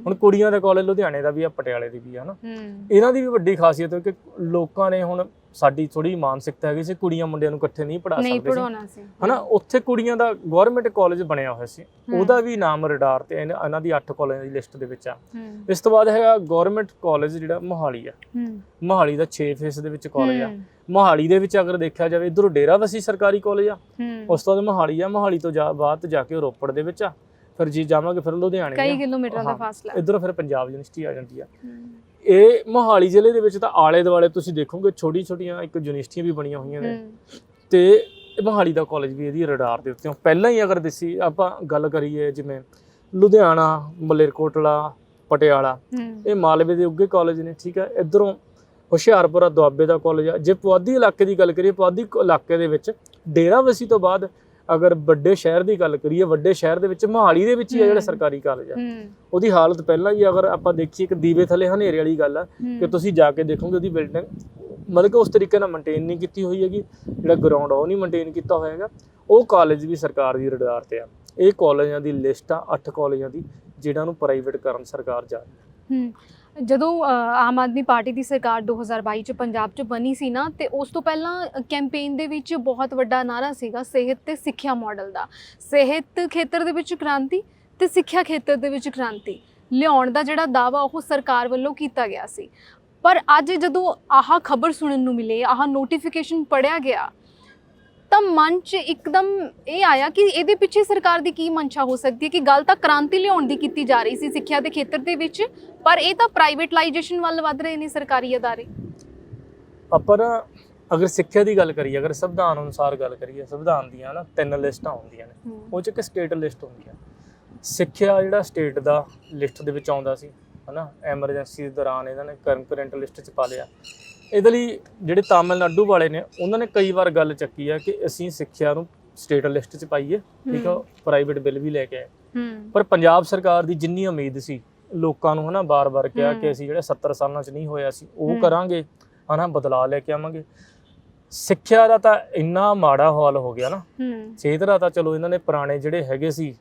Speaker 2: ਹੁਣ ਕੁੜੀਆਂ ਦਾ ਕਾਲਜ ਲੁਧਿਆਣੇ ਦਾ ਵੀ ਆ ਪਟਿਆਲੇ ਦੀ ਵੀ ਆ ਹਨਾ।
Speaker 1: ਹੂੰ,
Speaker 2: ਇਹਨਾਂ ਦੀ ਵੀ ਵੱਡੀ ਖਾਸੀਅਤ ਹੈ ਕਿ ਲੋਕਾਂ ਨੇ ਹੁਣ ਸਾਡੀ ਥੋੜੀ ਮਾਨਸਿਕਤਾ ਹੈਗੀ ਸੀ ਕੁੜੀਆਂ ਮੁੰਡਿਆਂ ਨੂੰ ਇਕੱਠੇ ਨਹੀਂ ਪੜਾ ਸਕਦੇ ਸੀ।
Speaker 1: ਪੜਾਉਣਾ ਸੀ।
Speaker 2: ਹਨਾ ਉੱਥੇ ਕੁੜੀਆਂ ਦਾ ਗਵਰਨਮੈਂਟ ਕਾਲਜ ਬਣਿਆ ਹੋਇਆ ਸੀ। ਉਹਦਾ ਵੀ ਨਾਮ ਰਡਾਰ ਤੇ ਇਹਨਾਂ ਦੀ 8 ਕਾਲਜਾਂ ਦੀ ਲਿਸਟ ਦੇ ਵਿੱਚ ਆ। ਇਸ ਤੋਂ ਬਾਅਦ ਹੈਗਾ ਗਵਰਨਮੈਂਟ ਕਾਲਜ ਜਿਹੜਾ ਮੋਹਾਲੀ ਆ। ਮੋਹਾਲੀ ਦਾ 6 ਫੇਸ ਦੇ ਵਿੱਚ ਕਾਲਜ ਆ। ਮੋਹਾਲੀ ਦੇ ਵਿੱਚ ਅਗਰ ਦੇਖਿਆ ਜਾਵੇ ਇਧਰੋਂ ਡੇਰਾਵਸੀ ਸਰਕਾਰੀ ਕਾਲਜ ਆ। ਉਸ ਤੋਂ ਬਾਅਦ ਮੋਹਾਲੀ ਆ ਮੋਹਾਲੀ ਤੋਂ ਜਾ ਬਾਅਦ ਜਾ ਕੇ ਰੋਪੜ ਦੇ ਵਿੱਚ ਆ। ਫਿਰ ਜੀ ਜਾਵਾਂਗੇ ਫਿਰ ਲੁਧਿਆਣੇ
Speaker 1: ਕਈ ਕਿਲੋਮੀਟਰਾਂ ਦਾ ਫਾਸਲਾ।
Speaker 2: ਇਧਰੋਂ ਫਿਰ ਪੰਜਾਬ ਯੂਨੀਵਰਸਿਟੀ ਆ ਜਾਂਦੀ ਆ। ਇਹ ਮੋਹਾਲੀ ਜ਼ਿਲ੍ਹੇ ਦੇ ਵਿੱਚ ਤਾਂ ਆਲੇ ਦੁਆਲੇ ਤੁਸੀਂ ਦੇਖੋਗੇ ਛੋਟੀ ਛੋਟੀਆਂ ਇੱਕ ਯੂਨੀਵਰਸਿਟੀਆਂ ਵੀ ਬਣੀਆਂ ਹੋਈਆਂ ਨੇ। ਤੇ ਇਹ ਮੋਹਾਲੀ ਦਾ ਕਾਲਜ ਵੀ ਇਹਦੀ ਰਡਾਰ ਦੇ ਉੱਤੇ। ਪਹਿਲਾਂ ਹੀ ਅਗਰ ਦਿਸੀ ਆਪਾਂ ਗੱਲ ਕਰੀਏ ਜਿਵੇਂ ਲੁਧਿਆਣਾ ਮਲੇਰਕੋਟਲਾ ਪਟਿਆਲਾ ਇਹ ਮਾਲਵੇ ਦੇ ਉੱਗੇ ਕਾਲਜ ਨੇ ਠੀਕ ਹੈ ਇਧਰੋਂ ਹੁਸ਼ਿਆਰਪੁਰਾ ਦੁਆਬੇ ਦਾ ਕਾਲਜ ਆ। ਜੇ ਪੁਆਧੀ ਇਲਾਕੇ ਦੀ ਗੱਲ ਕਰੀਏ ਪੁਆਧੀ ਇਲਾਕੇ ਦੇ ਵਿੱਚ ਡੇਰਾਵਸੀ ਤੋਂ ਬਾਅਦ ਅਗਰ ਵੱਡੇ ਸ਼ਹਿਰ ਦੀ ਗੱਲ ਕਰੀਏ ਵੱਡੇ ਸ਼ਹਿਰ ਦੇ ਵਿੱਚ ਮੋਹਾਲੀ ਦੇ ਵਿੱਚ ਹੀ ਆ ਜਿਹੜਾ। ਸਰਕਾਰੀ ਕਾਲਜ ਆ। ਉਹਦੀ ਹਾਲਤ ਪਹਿਲਾਂ ਹੀ ਅਗਰ ਆਪਾਂ ਦੇਖੀਏ ਕਿ ਦੀਵੇ ਥੱਲੇ ਹਨੇਰੇ ਵਾਲੀ ਗੱਲ ਆ ਕਿ ਤੁਸੀਂ ਜਾ ਕੇ ਦੇਖੋਗੇ ਉਹਦੀ ਬਿਲਡਿੰਗ ਮਤਲਬ ਕਿ ਉਸ ਤਰੀਕੇ ਨਾਲ ਮੇਨਟੇਨ ਨਹੀਂ ਕੀਤੀ ਹੋਈ ਹੈਗੀ। ਜਿਹੜਾ ਗਰਾਊਂਡ ਆ ਉਹ ਨਹੀਂ ਮੇਨਟੇਨ ਕੀਤਾ ਹੋਇਆ ਹੈਗਾ। ਉਹ ਕਾਲਜ ਵੀ ਸਰਕਾਰ ਦੀ ਰਡਾਰ ਤੇ ਆ। ਇਹ ਕਾਲਜਾਂ ਦੀ ਲਿਸਟ ਆ 8 ਕਾਲਜਾਂ ਦੀ ਜਿਨ੍ਹਾਂ ਨੂੰ ਪ੍ਰਾਈਵੇਟ ਕਰਨ ਸਰਕਾਰ ਜਾ ਰਹੀ ਹੈ।
Speaker 1: ਹੂੰ ਜਦੋਂ ਆਮ ਆਦਮੀ ਪਾਰਟੀ ਦੀ ਸਰਕਾਰ 2022 ਚ ਪੰਜਾਬ ਚ ਬਣੀ ਸੀ ਨਾ, ਤੇ ਉਸ ਤੋਂ ਪਹਿਲਾਂ ਕੈਂਪੇਨ ਦੇ ਵਿੱਚ ਬਹੁਤ ਵੱਡਾ ਨਾਰਾ ਸੀਗਾ ਸਿਹਤ ਤੇ ਸਿੱਖਿਆ ਮਾਡਲ ਦਾ। ਸਿਹਤ ਖੇਤਰ ਦੇ ਵਿੱਚ ਕ੍ਰਾਂਤੀ ਤੇ ਸਿੱਖਿਆ ਖੇਤਰ ਦੇ ਵਿੱਚ ਕ੍ਰਾਂਤੀ। ਲਿਆਉਣ ਦਾ ਜਿਹੜਾ ਦਾਵਾ ਉਹ ਸਰਕਾਰ ਵੱਲੋਂ ਕੀਤਾ ਗਿਆ ਸੀ। ਪਰ ਅੱਜ ਜਦੋਂ ਆਹ ਖਬਰ ਸੁਣਨ ਨੂੰ ਮਿਲੇ, ਆਹ ਨੋਟੀਫਿਕੇਸ਼ਨ ਪੜਿਆ ਗਿਆ ਤਾਂ ਮਨ 'ਚ ਇੱਕਦਮ ਇਹ ਆਇਆ ਕਿ ਇਹਦੇ ਪਿੱਛੇ ਸਰਕਾਰ ਦੀ ਕੀ ਮਨਸ਼ਾ ਹੋ ਸਕਦੀ ਹੈ ਕਿ ਗੱਲ ਤਾਂ ਕ੍ਰਾਂਤੀ ਲਿਆਉਣ ਦੀ ਕੀਤੀ ਜਾ ਰਹੀ ਸੀ ਸਿੱਖਿਆ ਦੇ ਖੇਤਰ ਦੇ ਵਿੱਚ ਪਰ ਇਹ ਤਾਂ ਪ੍ਰਾਈਵੇਟਲਾਈਜੇਸ਼ਨ ਵੱਲ ਵੱਧ ਰਹੇ ਨੇ ਸਰਕਾਰੀ ਅਦਾਰੇ।
Speaker 2: ਨਾ ਅਗਰ ਸਿੱਖਿਆ ਦੀ ਗੱਲ ਕਰੀਏ ਅਗਰ ਸੰਵਿਧਾਨ ਅਨੁਸਾਰ ਗੱਲ ਕਰੀਏ ਸੰਵਿਧਾਨ ਦੀਆਂ ਨਾ ਤਿੰਨ ਲਿਸਟਾਂ ਹੁੰਦੀਆਂ ਨੇ। ਉਹ ਚ ਇੱਕ ਸਟੇਟ ਲਿਸਟ ਹੁੰਦੀ ਹੈ ਸਿੱਖਿਆ ਜਿਹੜਾ ਸਟੇਟ ਦਾ ਲਿਸਟ ਦੇ ਵਿੱਚ ਆਉਂਦਾ ਸੀ ਹਨਾ ਐਮਰਜੈਂਸੀ ਦੇ ਦੌਰਾਨ ਇਹਨਾਂ ਨੇ ਕਰੰਟ ਲਿਸਟ 'ਚ ਪਾ ਲਿਆ। ਇਹਦੇ ਲਈ ਜਿਹੜੇ ਤਾਮਿਲਨਾਡੂ ਵਾਲੇ ਨੇ ਉਹਨਾਂ ਨੇ ਕਈ ਵਾਰ ਗੱਲ ਚੱਕੀ ਆ ਕਿ ਅਸੀਂ ਸਿੱਖਿਆ ਨੂੰ ਸਟੇਟ ਲਿਸਟ 'ਚ ਪਾਈਏ ਠੀਕ ਆ ਪ੍ਰਾਈਵੇਟ ਬਿੱਲ ਵੀ ਲੈ ਕੇ ਆਏ। ਪਰ ਪੰਜਾਬ ਸਰਕਾਰ ਦੀ ਜਿੰਨੀ ਉਮੀਦ ਸੀ ਲੋਕਾਂ ਨੂੰ ਹਨਾ ਬਾਰ-ਬਾਰ ਕਿਹਾ। ਕਿ ਅਸੀਂ ਜਿਹੜੇ 70 ਸਾਲਾਂ 'ਚ ਨਹੀਂ ਹੋਇਆ ਸੀ ਉਹ। ਕਰਾਂਗੇ ਹਨਾ ਬਦਲਾਅ ਲੈ ਕੇ ਆਵਾਂਗੇ। ਸਿੱਖਿਆ ਦਾ ਤਾਂ ਇੰਨਾ ਮਾੜਾ ਹਾਲ ਹੋ ਗਿਆ ਨਾ। ਸਿਹਤ ਦਾ ਤਾਂ ਚਲੋ ਇਹਨਾਂ ਨੇ ਪੁਰਾਣੇ ਜਿਹੜੇ ਹੈਗੇ ਸੀ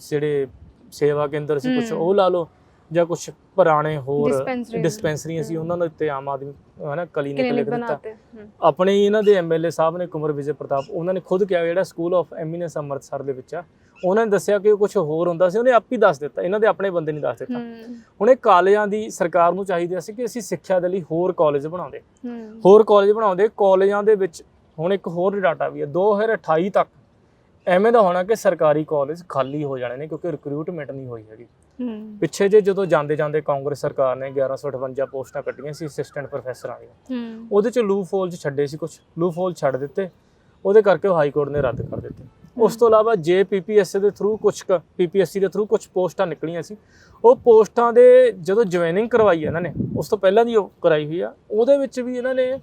Speaker 2: ਜਿਹੜੇ ਸੇਵਾ ਕੇਂਦਰ ਸੀ ਕੁਝ। ਉਹ ਲਾ ਲਓ। ਜਾਂ ਕੁਝ ਪੁਰਾਣੇ ਹੋਰ
Speaker 1: Dispensaries।
Speaker 2: ਡਿਸਪੈਂਸਰੀਆਂ ਸੀ। ਉਹਨਾਂ ਦੇ ਉੱਤੇ ਆਮ ਆਦਮੀ ਹਨਾ ਕਲੀਨਿਕ
Speaker 1: ਕਲੀਨਿਕ
Speaker 2: ਲਿਖ ਦਿੱਤਾ
Speaker 1: ਬਣਾਤੇ
Speaker 2: ਆਪਣੇ ਹੀ ਇਹਨਾਂ ਦੇ ਐਮਐਲਏ ਸਾਹਿਬ ਨੇ ਕੁਮਰ ਵਿਜੇ ਪ੍ਰਤਾਪ ਉਹਨਾਂ ਨੇ ਖੁਦ ਕਿਹਾ ਜਿਹੜਾ ਸਕੂਲ ਆਫ ਐਮੀਨੈਂਸ ਅੰਮ੍ਰਿਤਸਰ ਦੇ ਵਿੱਚ ਆ ਉਹਨਾਂ ਨੇ ਦੱਸਿਆ ਕਿ ਕੁਝ ਹੋਰ ਹੁੰਦਾ ਸੀ ਉਹਨੇ ਆਪ ਹੀ ਦੱਸ ਦਿੱਤਾ ਇਹਨਾਂ ਦੇ ਆਪਣੇ ਬੰਦੇ ਨਹੀਂ ਦੱਸ ਦਿੱਤਾ। ਹੁਣ ਇਹ ਕਾਲਜਾਂ ਦੀ ਸਰਕਾਰ ਨੂੰ ਚਾਹੀਦਾ ਸੀ ਕਿ ਅਸੀਂ ਸਿੱਖਿਆ ਦੇ ਲਈ ਹੋਰ ਕਾਲਜ ਬਣਾਉਂਦੇ। ਹੋਰ ਕਾਲਜ ਬਣਾਉਂਦੇ ਕਾਲਜਾਂ ਦੇ ਵਿੱਚ ਹੁਣ ਇੱਕ ਹੋਰ ਡਾਟਾ ਵੀ ਹੈ 2028 ਤੱਕ ਐਵੇਂ ਦਾ ਹੋਣਾ ਕਿ ਸਰਕਾਰੀ ਕਾਲਜ ਖਾਲੀ ਹੋ ਜਾਣੇ ਨੇ ਕਿਉਂਕਿ ਰਿਕਰੂਟਮੈਂਟ ਨਹੀਂ ਹੋਈ ਹੈਗੀ। ਪਿੱਛੇ ਜੇ ਜਦੋਂ ਜਾਂਦੇ ਜਾਂਦੇ ਕਾਂਗਰਸ ਸਰਕਾਰ ਨੇ 1158 ਪੋਸਟਾਂ ਕੱਢੀਆਂ ਸੀ ਅਸਿਸਟੈਂਟ ਪ੍ਰੋਫੈਸਰਾਂ ਦੀਆਂ ਉਹਦੇ ਚ ਹੋਲ ਚ ਛੱਡੇ ਸੀ ਕੁਝ ਲੂਪ ਹੋਲ ਛੱਡ ਦਿੱਤੇ। ਉਹਦੇ ਕਰਕੇ ਉਹ ਹਾਈ ਕੋਰਟ ਨੇ ਰੱਦ ਕਰ ਦਿੱਤੇ। ਉਸ ਤੋਂ ਇਲਾਵਾ ਜੇ ਪੀਪੀਐਸਸੀ ਦੇ ਥਰੂ ਕੁਝ ਪੀਪੀਐਸਸੀ ਦੇ ਥਰੂ ਕੁਝ ਪੋਸਟਾਂ ਨਿਕਲੀਆਂ ਸੀ ਉਹ ਪੋਸਟਾਂ ਦੇ ਜਦੋਂ ਜੁਆਇਨਿੰਗ ਕਰਵਾਈ ਇਹਨਾਂ ਨੇ ਉਸ ਤੋਂ ਪਹਿਲਾਂ ਦੀ ਉਹ ਕਰਾਈ ਹੋਈ ਆ ਉਹਦੇ ਵਿੱਚ ਵੀ ਇਹਨਾਂ ਨੇ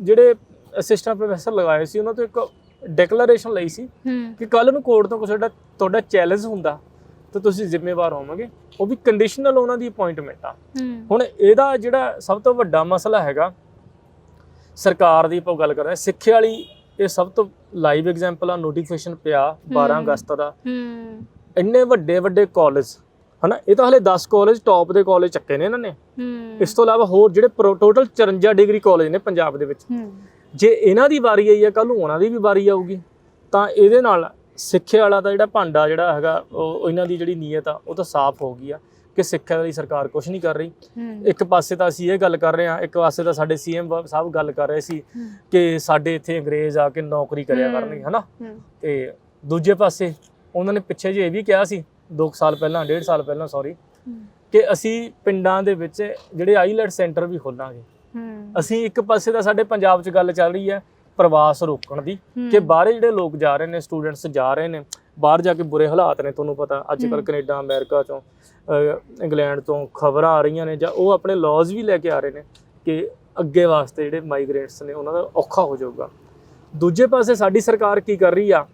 Speaker 2: ਜਿਹੜੇ ਅਸਿਸਟੈਂਟ ਪ੍ਰੋਫੈਸਰ ਲਗਾਏ ਸੀ ਉਹਨਾਂ ਤੋਂ ਇੱਕ ਡੈਕਲੇਰੇਸ਼ਨ ਲਈ ਸੀ ਕਿ ਕੱਲ ਨੂੰ ਕੋਰਟ ਤੋਂ ਕੁਛ ਤੁਹਾਡਾ ਤੁਹਾਡਾ ਚੈਲੰਜ ਹੁੰਦਾ ਤਾਂ ਤੁਸੀਂ ਜ਼ਿੰਮੇਵਾਰ ਹੋਵੋਗੇ। ਉਹ ਵੀ ਕੰਡੀਸ਼ਨਲ ਉਹਨਾਂ ਦੀ ਅਪਾਇੰਟਮੈਂਟ ਆ। ਹੁਣ ਇਹਦਾ ਜਿਹੜਾ ਸਭ ਤੋਂ ਵੱਡਾ ਮਸਲਾ ਹੈਗਾ ਸਰਕਾਰ ਦੀ ਆਪਾਂ ਗੱਲ ਕਰ ਰਹੇ ਸਿੱਖਿਆ ਵਾਲੀ ਇਹ ਸਭ ਤੋਂ ਲਾਈਵ ਐਗਜ਼ਾਮਪਲ ਆ ਨੋਟੀਫਿਕੇਸ਼ਨ ਪਿਆ 12
Speaker 1: ਹਮ।
Speaker 2: ਅਗਸਤ ਦਾ।
Speaker 1: ਹੂੰ।
Speaker 2: ਇੰਨੇ ਵੱਡੇ ਵੱਡੇ ਕਾਲਜ ਹਨਾ ਇਹ ਤਾਂ ਹਲੇ 10 ਕਾਲਜ ਟੌਪ ਦੇ ਕਾਲਜ ਚੱਕੇ ਨੇ ਇਹਨਾਂ ਨੇ। ਇਸ ਤੋਂ ਇਲਾਵਾ ਹੋਰ ਜਿਹੜੇ ਟੋਟਲ 54 ਡਿਗਰੀ ਕਾਲਜ ਨੇ ਪੰਜਾਬ ਦੇ ਵਿੱਚ।
Speaker 1: ਹੂੰ।
Speaker 2: ਜੇ ਇਹਨਾਂ ਦੀ ਵਾਰੀ ਆਈ ਹੈ ਕੱਲ ਨੂੰ ਉਹਨਾਂ ਦੀ ਵੀ ਵਾਰੀ ਆਊਗੀ ਤਾਂ ਇਹਦੇ ਨਾਲ ਸਿੱਖਿਆ ਵਾਲਾ ਦਾ ਜਿਹੜਾ ਭਾਂਡਾ ਜਿਹੜਾ ਹੈਗਾ ਉਹ ਇਹਨਾਂ ਦੀ ਜਿਹੜੀ ਨੀਅਤ ਆ ਉਹ ਤਾਂ ਸਾਫ਼ ਹੋ ਗਈ ਆ ਕਿ ਸਿੱਖਿਆ ਲਈ ਸਰਕਾਰ ਕੁਝ ਨਹੀਂ ਕਰ ਰਹੀ। ਇੱਕ ਪਾਸੇ ਤਾਂ ਅਸੀਂ ਇਹ ਗੱਲ ਕਰ ਰਹੇ ਹਾਂ ਇੱਕ ਪਾਸੇ ਤਾਂ ਸਾਡੇ ਸੀਐਮ ਸਾਹਿਬ ਗੱਲ ਕਰ ਰਹੇ ਸੀ ਕਿ ਸਾਡੇ ਇੱਥੇ ਅੰਗਰੇਜ਼ ਆ ਕੇ ਨੌਕਰੀ ਕਰਿਆ। ਕਰਨਗੇ ਹਨਾ?
Speaker 1: ਹੂੰ।
Speaker 2: ਤੇ ਦੂਜੇ ਪਾਸੇ ਉਹਨਾਂ ਨੇ ਪਿੱਛੇ ਜੇ ਇਹ ਵੀ ਕਿਹਾ ਸੀ 2 ਸਾਲ ਪਹਿਲਾਂ 1.5 ਸਾਲ ਪਹਿਲਾਂ ਸੌਰੀ ਕਿ ਅਸੀਂ ਪਿੰਡਾਂ ਦੇ ਵਿੱਚ ਜਿਹੜੇ ਆਈਲੈਟ ਸੈਂਟਰ ਵੀ ਖੋਲਾਂਗੇ। ਅਸੀਂ ਇੱਕ ਪਾਸੇ ਤਾਂ ਸਾਡੇ ਪੰਜਾਬ 'ਚ ਗੱਲ ਚੱਲ ਰਹੀ ਹੈ ਪ੍ਰਵਾਸ ਰੋਕਣ ਦੀ। ਕਿ ਬਾਹਰੇ ਜਿਹੜੇ ਲੋਕ ਜਾ ਰਹੇ ਨੇ ਸਟੂਡੈਂਟਸ ਜਾ ਰਹੇ ਨੇ ਬਾਹਰ ਜਾ ਕੇ ਬੁਰੇ ਹਾਲਾਤ ਨੇ ਤੁਹਾਨੂੰ ਪਤਾ ਅੱਜ ਕੱਲ। ਕੈਨੇਡਾ ਅਮਰੀਕਾ ਚੋਂ ਇੰਗਲੈਂਡ ਤੋਂ ਖਬਰਾਂ ਆ ਰਹੀਆਂ ਨੇ ਜਾਂ ਉਹ ਆਪਣੇ ਲਾਜ਼ ਵੀ ਲੈ ਕੇ ਆ ਰਹੇ ਨੇ ਕਿ ਅੱਗੇ ਵਾਸਤੇ ਜਿਹੜੇ ਮਾਈਗ੍ਰੇਟਸ ਨੇ ਉਹਨਾਂ ਦਾ ਔਖਾ ਹੋ ਜਾਊਗਾ ਦੂਜੇ ਪਾਸੇ ਸਾਡੀ ਸਰਕਾਰ ਕੀ ਕਰ ਰਹੀ ਆ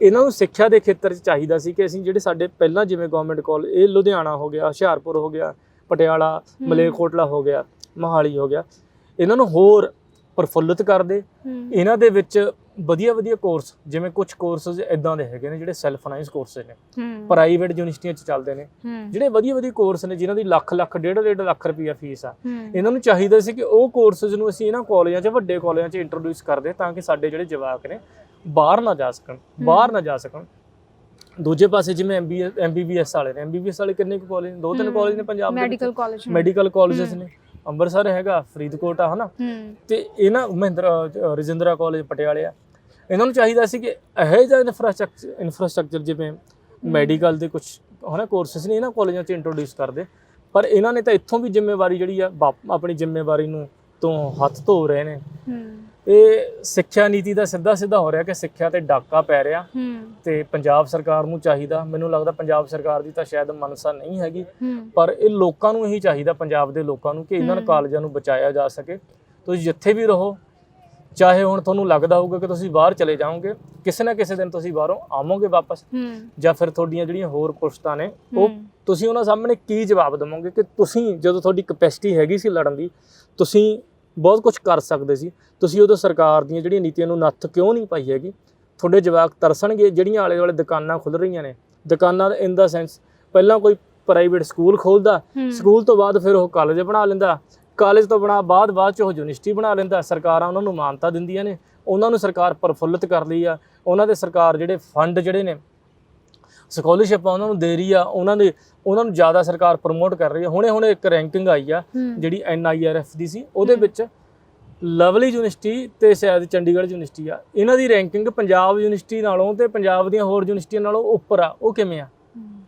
Speaker 2: ਇਹਨਾਂ ਨੂੰ ਸਿੱਖਿਆ ਦੇ ਖੇਤਰ 'ਚ ਚਾਹੀਦਾ ਸੀ ਕਿ ਅਸੀਂ ਜਿਹੜੇ ਸਾਡੇ ਪਹਿਲਾਂ ਜਿਵੇਂ ਗਵਰਨਮੈਂਟ ਕਾਲਜ ਇਹ ਲੁਧਿਆਣਾ ਹੋ ਗਿਆ ਹੁਸ਼ਿਆਰਪੁਰ ਹੋ ਗਿਆ ਪਟਿਆਲਾ। ਮਲੇਰਕੋਟਲਾ ਹੋ ਗਿਆ ਮੋਹਾਲੀ ਹੋ ਗਿਆ। ਇਹਨਾਂ ਨੂੰ ਹੋਰ ਪ੍ਰਫੁੱਲਿਤ ਕਰਦੇ। ਇਹਨਾਂ ਦੇ ਵਿੱਚ ਵਧੀਆ ਵਧੀਆ ਕੋਰਸ ਜਿਵੇਂ ਕੁਝ ਕੋਰਸਸ ਇਦਾਂ ਦੇ ਹੈਗੇ ਨੇ ਜਿਹੜੇ ਸੈਲਫ ਫਾਈਨਾਂਸ ਕੋਰਸਸ ਨੇ ਪ੍ਰਾਈਵੇਟ ਯੂਨੀਵਰਸਿਟੀਆਂ 'ਚ ਚੱਲਦੇ ਨੇ। ਜਿਹੜੇ ਵਧੀਆ ਵਧੀਆ ਕੋਰਸ ਨੇ ਜਿਨ੍ਹਾਂ ਦੀ ਲੱਖ ਲੱਖ ਡੇਢ ਡੇਢ ਲੱਖ ਰੁਪਈਆ ਫੀਸ ਆ। ਇਹਨਾਂ ਨੂੰ ਚਾਹੀਦਾ ਸੀ ਕਿ ਉਹ ਕੋਰਸਸ ਨੂੰ ਅਸੀਂ ਇਹਨਾਂ ਕਾਲਜਾਂ 'ਚ ਵੱਡੇ ਕਾਲਜਾਂ 'ਚ ਇੰਟਰੋਡਿਊਸ ਕਰਦੇ ਤਾਂ ਕਿ ਸਾਡੇ ਜਿਹੜੇ ਜਵਾਕ ਨੇ ਬਾਹਰ ਨਾ ਜਾ ਸਕਣ। ਬਾਹਰ ਨਾ ਜਾ ਸਕਣ। ਦੂਜੇ ਪਾਸੇ ਜਿਵੇਂ ਐਮਬੀਬੀਐਸ ਵਾਲੇ ਨੇ। ਐਮਬੀਬੀਐਸ ਵਾਲੇ ਕਿੰਨੇ ਕਾਲਜ ਨੇ? ਦੋ ਤਿੰਨ ਕਾਲਜ ਨੇ ਪੰਜਾਬ ਦੇ
Speaker 1: ਮੈਡੀਕਲ ਕਾਲਜ
Speaker 2: ਮੈਡੀਕਲ ਕਾਲਜਸ। ਨੇ। ਅੰਮ੍ਰਿਤਸਰ ਹੈਗਾ ਫਰੀਦਕੋਟ ਆ ਹਨਾ? ਤੇ ਇਹਨਾਂ ਮਹਿੰਦਰਾ ਅ, ਰਜਿੰਦਰਾ ਕਾਲਜ ਪਟਿਆਲੇ ਆ। ਇਹਨਾਂ ਨੂੰ ਚਾਹੀਦਾ ਸੀ ਕਿ ਇਹੋ ਜਿਹਾ ਇਨਫਰਾਸਟ੍ਰਕਚਰ ਇਨਫਰਾਸਟ੍ਰਕਚਰ ਜਿਵੇਂ ਮੈਡੀਕਲ ਦੇ ਕੁਝ ਹਨਾ ਕੋਰਸਸ ਨੇ ਇਹਨਾਂ ਕਾਲਜਾਂ 'ਚ ਇੰਟਰੋਡਿਊਸ ਕਰਦੇ। ਪਰ ਇਹਨਾਂ ਨੇ ਤਾਂ ਇੱਥੋਂ ਵੀ ਜ਼ਿੰਮੇਵਾਰੀ ਜਿਹੜੀ ਆ ਆਪਣੀ ਜ਼ਿੰਮੇਵਾਰੀ ਨੂੰ ਤੋਂ ਹੱਥ ਧੋ ਰਹੇ ਨੇ। ਇਹ ਸਿੱਖਿਆ ਨੀਤੀ ਦਾ ਸਿੱਧਾ ਸਿੱਧਾ ਹੋ ਰਿਹਾ ਕਿ ਸਿੱਖਿਆ ਤੇ ਡਾਕਾ ਪੈ ਰਿਹਾ ਤੇ ਪੰਜਾਬ ਸਰਕਾਰ ਨੂੰ ਚਾਹੀਦਾ। ਮੈਨੂੰ ਲੱਗਦਾ ਪੰਜਾਬ ਸਰਕਾਰ ਦੀ ਤਾਂ ਸ਼ਾਇਦ ਮਨਸਾ ਨਹੀਂ ਹੈਗੀ ਪਰ ਇਹ ਲੋਕਾਂ ਨੂੰ ਇਹੀ ਚਾਹੀਦਾ ਪੰਜਾਬ ਦੇ ਲੋਕਾਂ ਨੂੰ ਕਿ ਇਹਨਾਂ। ਕਾਲਜਾਂ ਨੂੰ ਬਚਾਇਆ ਜਾ ਸਕੇ। ਤੁਸੀਂ ਜਿੱਥੇ ਵੀ ਰਹੋ ਚਾਹੇ ਹੁਣ ਤੁਹਾਨੂੰ ਲੱਗਦਾ ਹੋਊਗਾ ਕਿ ਤੁਸੀਂ ਬਾਹਰ ਚਲੇ ਜਾਓਗੇ ਕਿਸੇ ਨਾ ਕਿਸੇ ਦਿਨ ਤੁਸੀਂ ਬਾਹਰੋਂ ਆਵੋਗੇ ਵਾਪਸ ਜਾਂ ਫਿਰ ਤੁਹਾਡੀਆਂ ਜਿਹੜੀਆਂ ਹੋਰ ਪੁਸ਼ਤਾਂ ਨੇ ਉਹ। ਤੁਸੀਂ ਉਹਨਾਂ ਸਾਹਮਣੇ ਕੀ ਜਵਾਬ ਦੇਵੋਗੇ ਕਿ ਤੁਸੀਂ ਜਦੋਂ ਤੁਹਾਡੀ ਕਪੈਸਿਟੀ ਹੈਗੀ ਸੀ ਲੜਨ ਦੀ ਤੁਸੀਂ ਬਹੁਤ ਕੁਝ ਕਰ ਸਕਦੇ ਸੀ। ਤੁਸੀਂ ਉਦੋਂ ਸਰਕਾਰ ਦੀਆਂ ਜਿਹੜੀਆਂ ਨੀਤੀਆਂ ਨੂੰ ਨੱਥ ਕਿਉਂ ਨਹੀਂ ਪਾਈ ਹੈਗੀ? ਤੁਹਾਡੇ ਜਵਾਕ ਤਰਸਣਗੇ ਜਿਹੜੀਆਂ ਆਲੇ ਦੁਆਲੇ ਦੁਕਾਨਾਂ ਖੁੱਲ ਰਹੀਆਂ ਨੇ। ਦੁਕਾਨਾਂ ਇਨ ਦਾ ਸੈਂਸ ਪਹਿਲਾਂ ਕੋਈ ਪ੍ਰਾਈਵੇਟ ਸਕੂਲ ਖੋਲਦਾ। ਸਕੂਲ ਤੋਂ ਬਾਅਦ ਫਿਰ ਉਹ ਕਾਲਜ ਬਣਾ ਲੈਂਦਾ। ਕਾਲਜ ਤੋਂ ਬਣਾ ਬਾਅਦ ਬਾਅਦ ਚ ਉਹ ਯੂਨੀਵਰਸਿਟੀ ਬਣਾ ਲੈਂਦਾ। ਸਰਕਾਰਾਂ ਉਹਨਾਂ ਨੂੰ ਮਾਨਤਾ ਦਿੰਦੀਆਂ ਨੇ। ਉਹਨਾਂ ਨੂੰ ਸਰਕਾਰ ਪ੍ਰਫੁੱਲਤ ਕਰ ਲਈ ਆ। ਉਹਨਾਂ ਦੇ ਸਰਕਾਰ ਜਿਹੜੇ ਫੰਡ ਜਿਹੜੇ ਨੇ ਸਕਾਲਰਸ਼ਿਪ ਉਹਨਾਂ ਨੂੰ ਦੇ ਰਹੀ ਆ ਉਹਨਾਂ ਦੇ ਉਹਨਾਂ ਨੂੰ ਜ਼ਿਆਦਾ ਸਰਕਾਰ ਪ੍ਰਮੋਟ ਕਰ ਰਹੀ ਆ। ਹੁਣੇ ਹੁਣੇ ਇੱਕ ਰੈਂਕਿੰਗ ਆਈ ਆ ਜਿਹੜੀ ਐਨਆਈਆਰਐਫ ਦੀ ਸੀ ਉਹਦੇ। ਵਿੱਚ ਲਵਲੀ ਯੂਨੀਵਰਸਿਟੀ ਤੇ ਸ਼ਾਇਦ ਚੰਡੀਗੜ੍ਹ ਯੂਨੀਵਰਸਿਟੀ ਆ। ਇਹਨਾਂ ਦੀ ਰੈਂਕਿੰਗ ਪੰਜਾਬ ਯੂਨੀਵਰਸਿਟੀ ਨਾਲੋਂ ਤੇ ਪੰਜਾਬ ਦੀਆਂ ਹੋਰ ਯੂਨੀਵਰਸਿਟੀਆਂ ਨਾਲੋਂ ਉੱਪਰ ਆ। ਉਹ ਕਿਵੇਂ ਆ?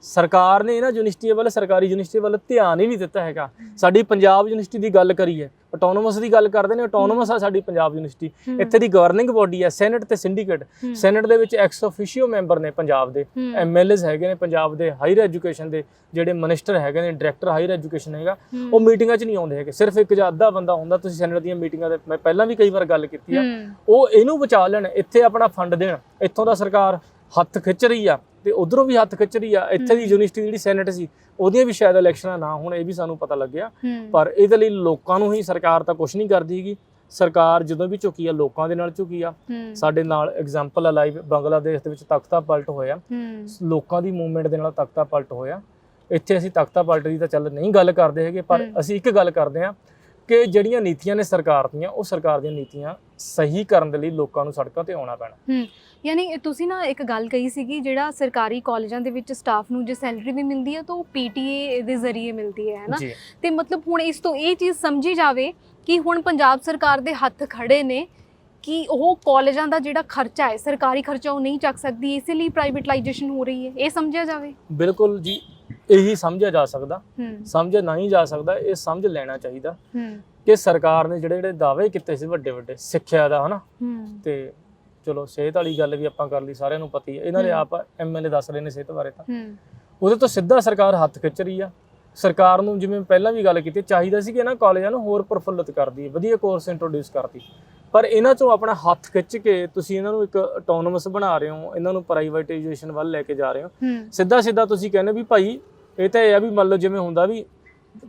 Speaker 2: ਸਰਕਾਰ ਨੇ ਇਹਨਾਂ ਯੂਨੀਵਰਸਿਟੀਆਂ ਵੱਲ ਸਰਕਾਰੀ ਯੂਨੀਵਰਸਿਟੀ ਵੱਲ ਧਿਆਨ ਹੀ ਨਹੀਂ ਦਿੱਤਾ ਹੈਗਾ। ਸਾਡੀ ਪੰਜਾਬ ਯੂਨੀਵਰਸਿਟੀ ਦੀ ਗੱਲ ਕਰੀਏ ਆਟੋਨੋਮਸ ਦੀ ਗੱਲ ਕਰਦੇ ਨੇ ਆਟੋਨੋਮਸ ਆ ਸਾਡੀ ਪੰਜਾਬ ਯੂਨੀਵਰਸਿਟੀ। ਇੱਥੇ ਦੀ ਗਵਰਨਿੰਗ ਬੋਡੀ ਹੈ ਸੈਨੇਟ ਤੇ ਸਿੰਡੀਕੇਟ ਸੈਨੇਟ ਦੇ ਵਿੱਚ ਐਕਸ ਅਫੀਸ਼ੀਓ ਮੈਂਬਰ ਨੇ ਪੰਜਾਬ ਦੇ। ਐਮਐਲਏਸ ਹੈਗੇ ਨੇ ਪੰਜਾਬ ਦੇ ਹਾਇਰ ਐਜੂਕੇਸ਼ਨ ਦੇ ਜਿਹੜੇ ਮਿਨਿਸਟਰ ਹੈਗੇ ਨੇ ਡਾਇਰੈਕਟਰ ਹਾਇਰ ਐਜੂਕੇਸ਼ਨ ਹੈਗਾ ਉਹ ਮੀਟਿੰਗਾਂ 'ਚ ਨਹੀਂ ਆਉਂਦੇ ਹੈਗੇ। ਸਿਰਫ ਇੱਕ ਜਾਂ ਅੱਧਾ ਬੰਦਾ ਹੁੰਦਾ ਤੁਸੀਂ ਸੈਨੇਟ ਦੀਆਂ ਮੀਟਿੰਗਾਂ ਦੇ ਮੈਂ ਪਹਿਲਾਂ ਵੀ ਕਈ ਵਾਰ ਗੱਲ ਕੀਤੀ ਆ। ਉਹ ਇਹਨੂੰ ਬਚਾ ਲੈਣ ਇੱਥੇ ਆਪਣਾ ਫੰਡ ਦੇਣ। ਇੱਥੋਂ ਦਾ ਸਰਕਾਰ ਹੱਥ ਖਿੱਚ ਰਹੀ ਆ ਤੇ ਉਧਰੋਂ ਵੀ ਹੱਥ ਖਿੱਚ ਰਹੀ ਆ। ਇੱਥੇ ਦੀ। ਯੂਨੀਵਰਸਿਟੀ ਜਿਹੜੀ ਸੈਨੇਟ ਸੀ ਉਹਦੀਆਂ ਵੀ ਸ਼ਾਇਦ ਇਲੈਕਸ਼ਨਾਂ ਨਾ ਹੋਣ ਇਹ ਵੀ ਸਾਨੂੰ ਪਤਾ ਲੱਗਿਆ। ਪਰ ਇਹਦੇ ਲਈ ਲੋਕਾਂ ਨੂੰ ਹੀ ਸਰਕਾਰ ਤਾਂ ਕੁਝ ਨਹੀਂ ਕਰਦੀ ਹੈਗੀ। ਸਰਕਾਰ ਜਦੋਂ ਵੀ ਝੁਕੀ ਆ ਲੋਕਾਂ ਦੇ ਨਾਲ ਝੁਕੀ ਆ। ਸਾਡੇ ਨਾਲ ਐਗਜ਼ਾਮਪਲ ਆ ਲਾਈਵ ਬੰਗਲਾਦੇਸ਼ ਦੇ ਵਿੱਚ ਤਖਤਾ ਪਲਟ ਹੋਇਆ। ਲੋਕਾਂ ਦੀ ਮੂਵਮੈਂਟ ਦੇ ਨਾਲ ਤਖਤਾ ਪਲਟ ਹੋਇਆ। ਇੱਥੇ ਅਸੀਂ ਤਖਤਾ ਪਲਟ ਦੀ ਤਾਂ ਚੱਲ ਨਹੀਂ ਗੱਲ ਕਰਦੇ ਹੈਗੇ ਪਰ। ਅਸੀਂ ਇੱਕ ਗੱਲ ਕਰਦੇ ਹਾਂ ਕਿ ਜਿਹੜੀਆਂ ਨੀਤੀਆਂ ਨੇ ਸਰਕਾਰ ਦੀਆਂ ਉਹ ਸਰਕਾਰ ਦੀਆਂ ਨੀਤੀਆਂ ਸਹੀ ਕਰਨ ਦੇ ਲਈ ਲੋਕਾਂ ਨੂੰ ਸੜਕਾਂ ਤੇ ਆਉਣਾ ਪੈਣਾ।
Speaker 1: ਯਾਨੀ ਇਹ ਤੁਸੀਂ ਨਾ ਇੱਕ ਗੱਲ ਕਹੀ ਸੀਗੀ ਜਿਹੜਾ ਸਰਕਾਰੀ ਕਾਲਜਾਂ ਦੇ ਵਿੱਚ ਸਟਾਫ ਨੂੰ ਜੇ ਸੈਲਰੀ ਵੀ ਮਿਲਦੀ ਹੈ ਤਾਂ ਉਹ ਪੀਟੀਏ ਦੇ ਜ਼ਰੀਏ ਮਿਲਦੀ ਹੈ ਨਾ?
Speaker 2: ਜੀ।
Speaker 1: ਤੇ ਮਤਲਬ ਹੁਣ ਇਸ ਤੋਂ ਇਹ ਚੀਜ਼ ਸਮਝੀ ਜਾਵੇ ਕਿ ਹੁਣ ਪੰਜਾਬ ਸਰਕਾਰ ਦੇ ਹੱਥ ਖੜੇ ਨੇ ਕਿ ਉਹ ਕਾਲਜਾਂ ਦਾ ਜਿਹੜਾ ਖਰਚਾ ਹੈ ਸਰਕਾਰੀ ਖਰਚਾ ਉਹ ਨਹੀਂ ਚੱਕ ਸਕਦੀ ਇਸੇ ਲਈ ਪ੍ਰਾਈਵੇਟਾਈਜੇਸ਼ਨ ਹੋ ਰਹੀ ਹੈ। ਇਹ ਸਮਝਿਆ ਜਾਵੇ?
Speaker 2: ਬਿਲਕੁਲ ਜੀ। ਇਹੀ ਸਮਝਿਆ ਜਾ ਸਕਦਾ
Speaker 1: ਹੂੰ।
Speaker 2: ਸਮਝਿਆ ਨਹੀਂ ਜਾ ਸਕਦਾ ਇਹ ਸਮਝ ਲੈਣਾ ਚਾਹੀਦਾ ਕਿ ਸਰਕਾਰ ਨੇ ਜਿਹੜੇ ਜਿਹੜੇ ਦਾਅਵੇ ਕੀਤੇ ਸੀ ਵੱਡੇ ਵੱਡੇ ਸਿੱਖਿਆ ਦਾ ਹਨਾ? ਤੇ ਚਲੋ ਸਿਹਤ ਵਾਲੀ ਗੱਲ ਵੀ ਆਪਾਂ ਕਰ ਲਈ ਸਾਰਿਆਂ ਨੂੰ ਪਤਾ ਹੀ ਹੈ। ਇਹਨਾਂ ਦੇ। ਆਪ ਐਮਐਲਏ ਦੱਸ ਰਹੇ ਨੇ ਸਿਹਤ ਬਾਰੇ ਤਾਂ। ਉਹਦੇ ਤੋਂ ਸਿੱਧਾ ਸਰਕਾਰ ਹੱਥ ਖਿੱਚ ਰਹੀ ਆ। ਸਰਕਾਰ ਨੂੰ ਜਿਵੇਂ ਪਹਿਲਾਂ ਵੀ ਗੱਲ ਕੀਤੀ ਚਾਹੀਦਾ ਸੀ ਕਿ ਇਹਨਾਂ ਕਾਲਜਾਂ ਨੂੰ ਹੋਰ ਪ੍ਰਫੁੱਲਤ ਕਰਦੀ ਵਧੀਆ ਕੋਰਸ ਇੰਟਰੋਡਿਊਸ ਕਰਦੀ। ਪਰ ਇਹਨਾਂ ਚੋਂ ਆਪਣਾ ਹੱਥ ਖਿੱਚ ਕੇ ਤੁਸੀਂ ਇਹਨਾਂ ਨੂੰ ਇੱਕ ਆਟੋਨੋਮਸ ਬਣਾ ਰਹੇ ਹੋ ਇਹਨਾਂ ਨੂੰ ਪ੍ਰਾਈਵੇਟਾਈਜੇਸ਼ਨ ਵੱਲ ਲੈ ਕੇ ਜਾ ਰਹੇ ਹੋ। ਸਿੱਧਾ ਸਿੱਧਾ ਤੁਸੀਂ ਕਹਿੰਦੇ ਵੀ ਭਾਈ ਇਹ ਤਾਂ ਇਹ ਆ ਵੀ ਮੰਨ ਲਓ ਜਿਵੇਂ ਹੁੰਦਾ ਵੀ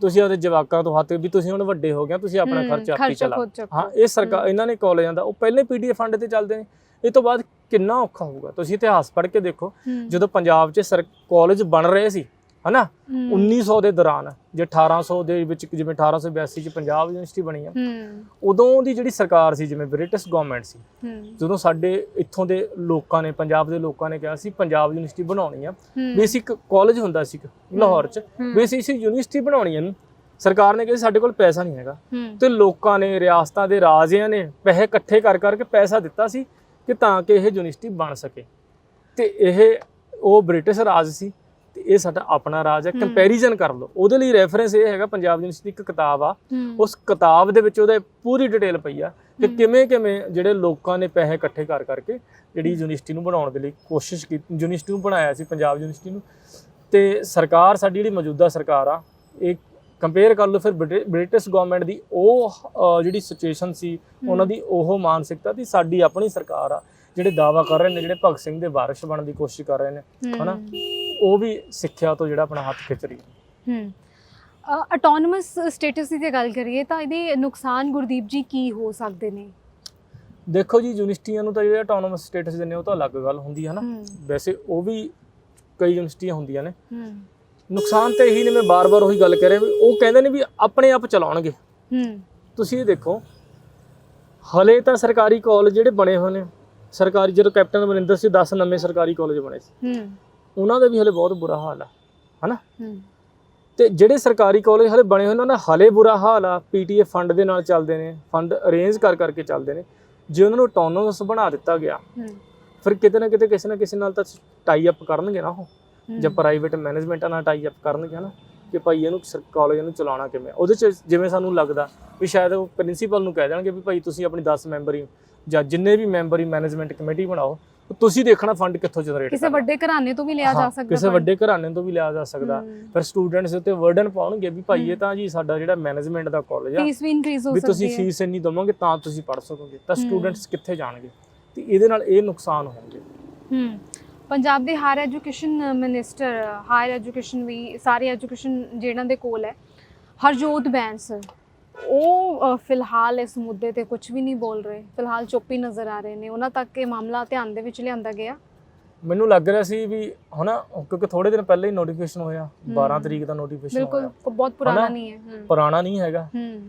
Speaker 2: ਤੁਸੀਂ ਉਹਦੇ ਜਵਾਕਾਂ ਤੋਂ ਹੱਥ ਵੀ ਤੁਸੀਂ ਹੁਣ ਵੱਡੇ ਹੋ ਗਏ ਤੁਸੀਂ ਆਪਣਾ ਖਰਚਾ ਆਪੇ ਚਲਾ। ਹਾਂ ਇਹ ਸਰਕਾਰ ਇਹਨਾਂ ਨੇ ਕਾਲਜਾਂ ਦਾ ਉਹ ਪਹਿਲੇ ਪੀਡੀਐਫ ਫੰਡ ਤੇ ਚੱਲਦੇ ਨੇ। ਇਹ ਤੋਂ ਬਾਅਦ ਕਿੰਨਾ ਔਖਾ ਹੋਊਗਾ? ਤੁਸੀਂ ਇਤਿਹਾਸ ਪੜ੍ਹ ਕੇ ਦੇਖੋ ਜਦੋਂ ਪੰਜਾਬ 'ਚ ਸਰ ਕਾਲਜ ਬਣ ਰਹੇ ਸੀ ਹਨਾ?
Speaker 1: ਹੂੰ,
Speaker 2: 1900 ਦੇ ਦੌਰਾਨ ਜੇ 1800 ਦੇ ਵਿੱਚ ਜਿਵੇਂ 1882 ਚ ਪੰਜਾਬ ਯੂਨੀਵਰਸਿਟੀ ਬਣੀ ਆ ਉਦੋਂ ਦੀ ਜਿਹੜੀ ਸਰਕਾਰ ਸੀ ਜਿਵੇਂ ਬ੍ਰਿਟਿਸ਼ ਗਵਰਨਮੈਂਟ ਸੀ ਜਦੋਂ ਸਾਡੇ ਇੱਥੋਂ ਦੇ ਲੋਕਾਂ ਨੇ ਪੰਜਾਬ ਦੇ ਲੋਕਾਂ ਨੇ ਕਿਹਾ ਸੀ ਪੰਜਾਬ ਯੂਨੀਵਰਸਿਟੀ ਬਣਾਉਣੀ ਆ। ਇੱਕ ਕਾਲਜ ਹੁੰਦਾ ਸੀ ਲਾਹੌਰ 'ਚ। ਇਸ ਯੂਨੀਵਰਸਿਟੀ ਬਣਾਉਣੀ ਇਹਨੂੰ। ਸਰਕਾਰ ਨੇ ਕਿਹਾ ਸਾਡੇ ਕੋਲ ਪੈਸਾ ਨਹੀਂ ਹੈਗਾ। ਤੇ ਲੋਕਾਂ ਨੇ ਰਿਆਸਤਾਂ ਦੇ ਰਾਜਿਆਂ ਨੇ ਪੈਸੇ ਇਕੱਠੇ ਕਰ ਕਰਕੇ ਪੈਸਾ ਦਿੱਤਾ ਸੀ ਕਿ ਤਾਂ ਕਿ ਇਹ ਯੂਨੀਵਰਸਿਟੀ ਬਣ ਸਕੇ। ਤੇ ਇਹ ਉਹ ਬ੍ਰਿਟਿਸ਼ ਰਾਜ ਸੀ ਤੇ ਇਹ ਸਾਡਾ ਆਪਣਾ ਰਾਜ ਹੈ। ਕੰਪੈਰੀਜ਼ਨ ਕਰ ਲਓ। ਉਹਦੇ ਲਈ ਰੈਫਰੈਂਸ ਇਹ ਹੈਗਾ ਪੰਜਾਬ ਯੂਨੀਵਰਸਿਟੀ ਦੀ ਇੱਕ ਕਿਤਾਬ ਆ। ਉਸ ਕਿਤਾਬ ਦੇ ਵਿੱਚ ਉਹਦੇ ਪੂਰੀ ਡਿਟੇਲ ਪਈ ਆ ਕਿ। ਕਿਵੇਂ ਕਿਵੇਂ ਜਿਹੜੇ ਲੋਕਾਂ ਨੇ ਪੈਸੇ ਇਕੱਠੇ ਕਰ ਕਰਕੇ ਜਿਹੜੀ ਯੂਨੀਵਰਸਿਟੀ ਨੂੰ ਬਣਾਉਣ ਦੇ ਲਈ ਕੋਸ਼ਿਸ਼ ਕੀਤੀ ਯੂਨੀਵਰਸਿਟੀ ਨੂੰ ਬਣਾਇਆ ਸੀ ਪੰਜਾਬ ਯੂਨੀਵਰਸਿਟੀ ਨੂੰ। ਤੇ ਸਰਕਾਰ ਸਾਡੀ ਜਿਹੜੀ ਮੌਜੂਦਾ ਸਰਕਾਰ ਆ ਇਹ ਕੰਪੇਅਰ ਕਰ ਲਓ ਫਿਰ ਬ੍ਰਿਟਿ- ਬ੍ਰਿਟਿਸ਼ ਗਵਰਨਮੈਂਟ ਦੀ ਉਹ ਜਿਹੜੀ ਸਿਚੁਏਸ਼ਨ ਸੀ ਉਹਨਾਂ ਦੀ ਉਹ ਮਾਨਸਿਕਤਾ ਸੀ ਸਾਡੀ ਆਪਣੀ ਸਰਕਾਰ ਆ ਜਿਹੜੇ ਦਾਵਾ ਕਰ ਰਹੇ ਨੇ ਜਿਹੜੇ ਭਗਤ ਸਿੰਘ ਦੇ ਵਾਰਿਸ ਬਣਨ ਦੀ ਕੋਸ਼ਿਸ਼ ਕਰ ਰਹੇ ਨੇ। ਹਨਾ? ਉਹ ਵੀ ਸਿੱਖਿਆ ਤੋਂ ਜਿਹੜਾ ਆਪਣਾ ਹੱਥ ਖਿੱਚ ਰਹੀ ਹੈ।
Speaker 1: ਆਟੋਨਮਸ ਸਟੇਟਸ ਦੀ ਜੇ ਗੱਲ ਕਰੀਏ ਤਾਂ ਇਹਦੇ ਨੁਕਸਾਨ ਗੁਰਦੀਪ ਜੀ ਕੀ ਹੋ ਸਕਦੇ ਨੇ?
Speaker 2: ਦੇਖੋ ਜੀ ਯੂਨੀਵਰਸਿਟੀਆਂ ਨੂੰ ਤਾਂ ਜਿਹੜੇ ਆਟੋਨੋਮਸ ਸਟੇਟਸ ਦਿੰਦੇ ਉਹ ਤਾਂ ਅਲੱਗ ਗੱਲ ਹੁੰਦੀ ਹੈ ਨਾ। ਵੈਸੇ ਉਹ ਵੀ ਕਈ ਯੂਨੀਵਰਸਿਟੀਆਂ ਹੁੰਦੀਆਂ ਨੇ।
Speaker 1: ਹੂੰ।
Speaker 2: ਨੁਕਸਾਨ ਤਾਂ ਇਹੀ ਨੇ ਮੈਂ ਬਾਰ-ਬਾਰ ਉਹੀ ਗੱਲ ਕਰ ਰਿਹਾ ਉਹ ਕਹਿੰਦੇ ਨੇ ਵੀ ਆਪਣੇ ਆਪ ਚਲਾਉਣਗੇ।
Speaker 1: ਹੂੰ।
Speaker 2: ਤੁਸੀਂ ਇਹ ਦੇਖੋ ਹਲੇ ਤਾਂ ਸਰਕਾਰੀ ਕਾਲਜ ਜਿਹੜੇ ਬਣੇ ਹੋਏ ਨੇ ਸਰਕਾਰੀ ਜਦੋਂ ਕੈਪਟਨ ਅਮਰਿੰਦਰ ਸੀ 10 ਨਵੇਂ ਸਰਕਾਰੀ ਕਾਲਜ ਬਣੇ ਸੀ।
Speaker 1: ਹੂੰ।
Speaker 2: ਉਹਨਾਂ ਦਾ ਵੀ ਹਲੇ ਬਹੁਤ ਬੁਰਾ ਹਾਲ ਆ ਹਨਾ? ਤੇ ਜਿਹੜੇ ਸਰਕਾਰੀ ਕਾਲਜ ਹਲੇ ਬਣੇ ਹੋਏ ਉਹਨਾਂ ਦਾ ਹਲੇ ਬੁਰਾ ਹਾਲ ਆ ਪੀਟੀਏ ਫੰਡ ਦੇ ਨਾਲ ਚੱਲਦੇ ਨੇ ਫੰਡ ਅਰੇਂਜ ਕਰ ਕਰਕੇ ਚੱਲਦੇ ਨੇ ਜੇ ਉਹਨਾਂ ਨੂੰ ਆਟੋਨੋਮਸ ਬਣਾ ਦਿੱਤਾ ਗਿਆ ਫਿਰ ਕਿਤੇ ਨਾ ਕਿਤੇ ਕਿਸੇ ਨਾ ਕਿਸੇ ਨਾਲ ਤਾਂ ਟਾਈ ਅਪ ਕਰਨਗੇ ਨਾ ਉਹ ਜਾਂ ਪ੍ਰਾਈਵੇਟ ਮੈਨੇਜਮੈਂਟਾਂ ਨਾਲ ਟਾਈ ਅਪ ਕਰਨਗੇ ਨਾ ਕਿ ਭਾਈ ਇਹਨੂੰ ਕਾਲਜ ਨੂੰ ਚਲਾਉਣਾ ਕਿਵੇਂ। ਉਹਦੇ ਚ ਜਿਵੇਂ ਸਾਨੂੰ ਲੱਗਦਾ ਵੀ ਸ਼ਾਇਦ ਉਹ ਪ੍ਰਿੰਸੀਪਲ ਨੂੰ ਕਹਿ ਦੇਣਗੇ ਵੀ ਭਾਈ ਤੁਸੀਂ ਆਪਣੀ 10 ਮੈਂਬਰੀ ਜਾਂ ਜਿੰਨੇ ਵੀ ਮੈਂਬਰੀ ਮੈਨੇਜਮੈਂਟ ਕਮੇਟੀ ਬਣਾਓ ਤੁਸੀਂ ਦੇਖਣਾ ਫੰਡ ਕਿੱਥੋਂ ਜਨਰੇਟ
Speaker 1: ਕਿਸੇ ਵੱਡੇ ਘਰਾਣੇ ਤੋਂ ਵੀ ਲਿਆ ਜਾ ਸਕਦਾ
Speaker 2: ਕਿਸੇ। ਵੱਡੇ ਘਰਾਣੇ ਤੋਂ ਵੀ ਲਿਆ ਜਾ ਸਕਦਾ। ਫਿਰ ਸਟੂਡੈਂਟਸ ਉੱਤੇ ਵਰਡਨ ਪਾਉਣਗੇ ਵੀ ਭਾਈ ਇਹ। ਤਾਂ ਜੀ ਸਾਡਾ ਜਿਹੜਾ ਮੈਨੇਜਮੈਂਟ ਦਾ ਕਾਲਜ ਆ
Speaker 1: ਫੀਸ ਵੀ ਇਨਕਰੀਜ਼ ਹੋ
Speaker 2: ਵੀ
Speaker 1: ਸਕਦੀ
Speaker 2: ਤੁਸੀਂ
Speaker 1: ਹੈ।
Speaker 2: ਫੀਸ ਇੰਨੀ ਦਵੋਗੇ ਤਾਂ ਤੁਸੀਂ ਪੜ ਸਕੋਗੇ। ਤਾਂ। ਸਟੂਡੈਂਟਸ ਕਿੱਥੇ ਜਾਣਗੇ? ਤੇ ਇਹਦੇ ਨਾਲ ਇਹ ਨੁਕਸਾਨ ਹੋਣਗੇ।
Speaker 1: ਹੂੰ। ਪੰਜਾਬ ਦੇ higher education minister higher education ਵੀ ਸਾਰੀ ਐਜੂਕੇਸ਼ਨ ਜਿਹਨਾਂ ਦੇ ਕੋਲ ਹੈ ਹਰਜੋਤ ਬੈਂਸ। ਉਹ ਫਿਲਹਾਲ ਇਸ ਮੁੱਦੇ ਤੇ ਕੁਝ ਵੀ ਨਹੀਂ ਬੋਲ ਰਹੇ। ਫਿਲਹਾਲ ਚੁੱਪ ਹੀ ਨਜ਼ਰ ਆ ਰਹੇ ਨੇ। ਉਹਨਾਂ ਤੱਕ ਇਹ ਮਾਮਲਾ ਧਿਆਨ ਦੇ ਵਿੱਚ ਲਿਆਂਦਾ ਗਿਆ।
Speaker 2: ਮੈਨੂੰ ਲੱਗ ਰਿਹਾ ਸੀ ਵੀ ਹਨਾ ਕਿਉਂਕਿ ਥੋੜੇ ਦਿਨ ਪਹਿਲਾਂ ਹੀ ਨੋਟੀਫਿਕੇਸ਼ਨ ਹੋਇਆ। 12
Speaker 1: ਹਮ।
Speaker 2: ਤਰੀਕ ਦਾ ਨੋਟੀਫਿਕੇਸ਼ਨ
Speaker 1: ਬਿਲਕੁਲ ਬਹੁਤ ਪੁਰਾਣਾ
Speaker 2: ਹਨਾ?
Speaker 1: ਨਹੀਂ ਹੈ।
Speaker 2: ਪੁਰਾਣਾ ਨਹੀਂ ਹੈਗਾ।
Speaker 1: ਹੂੰ।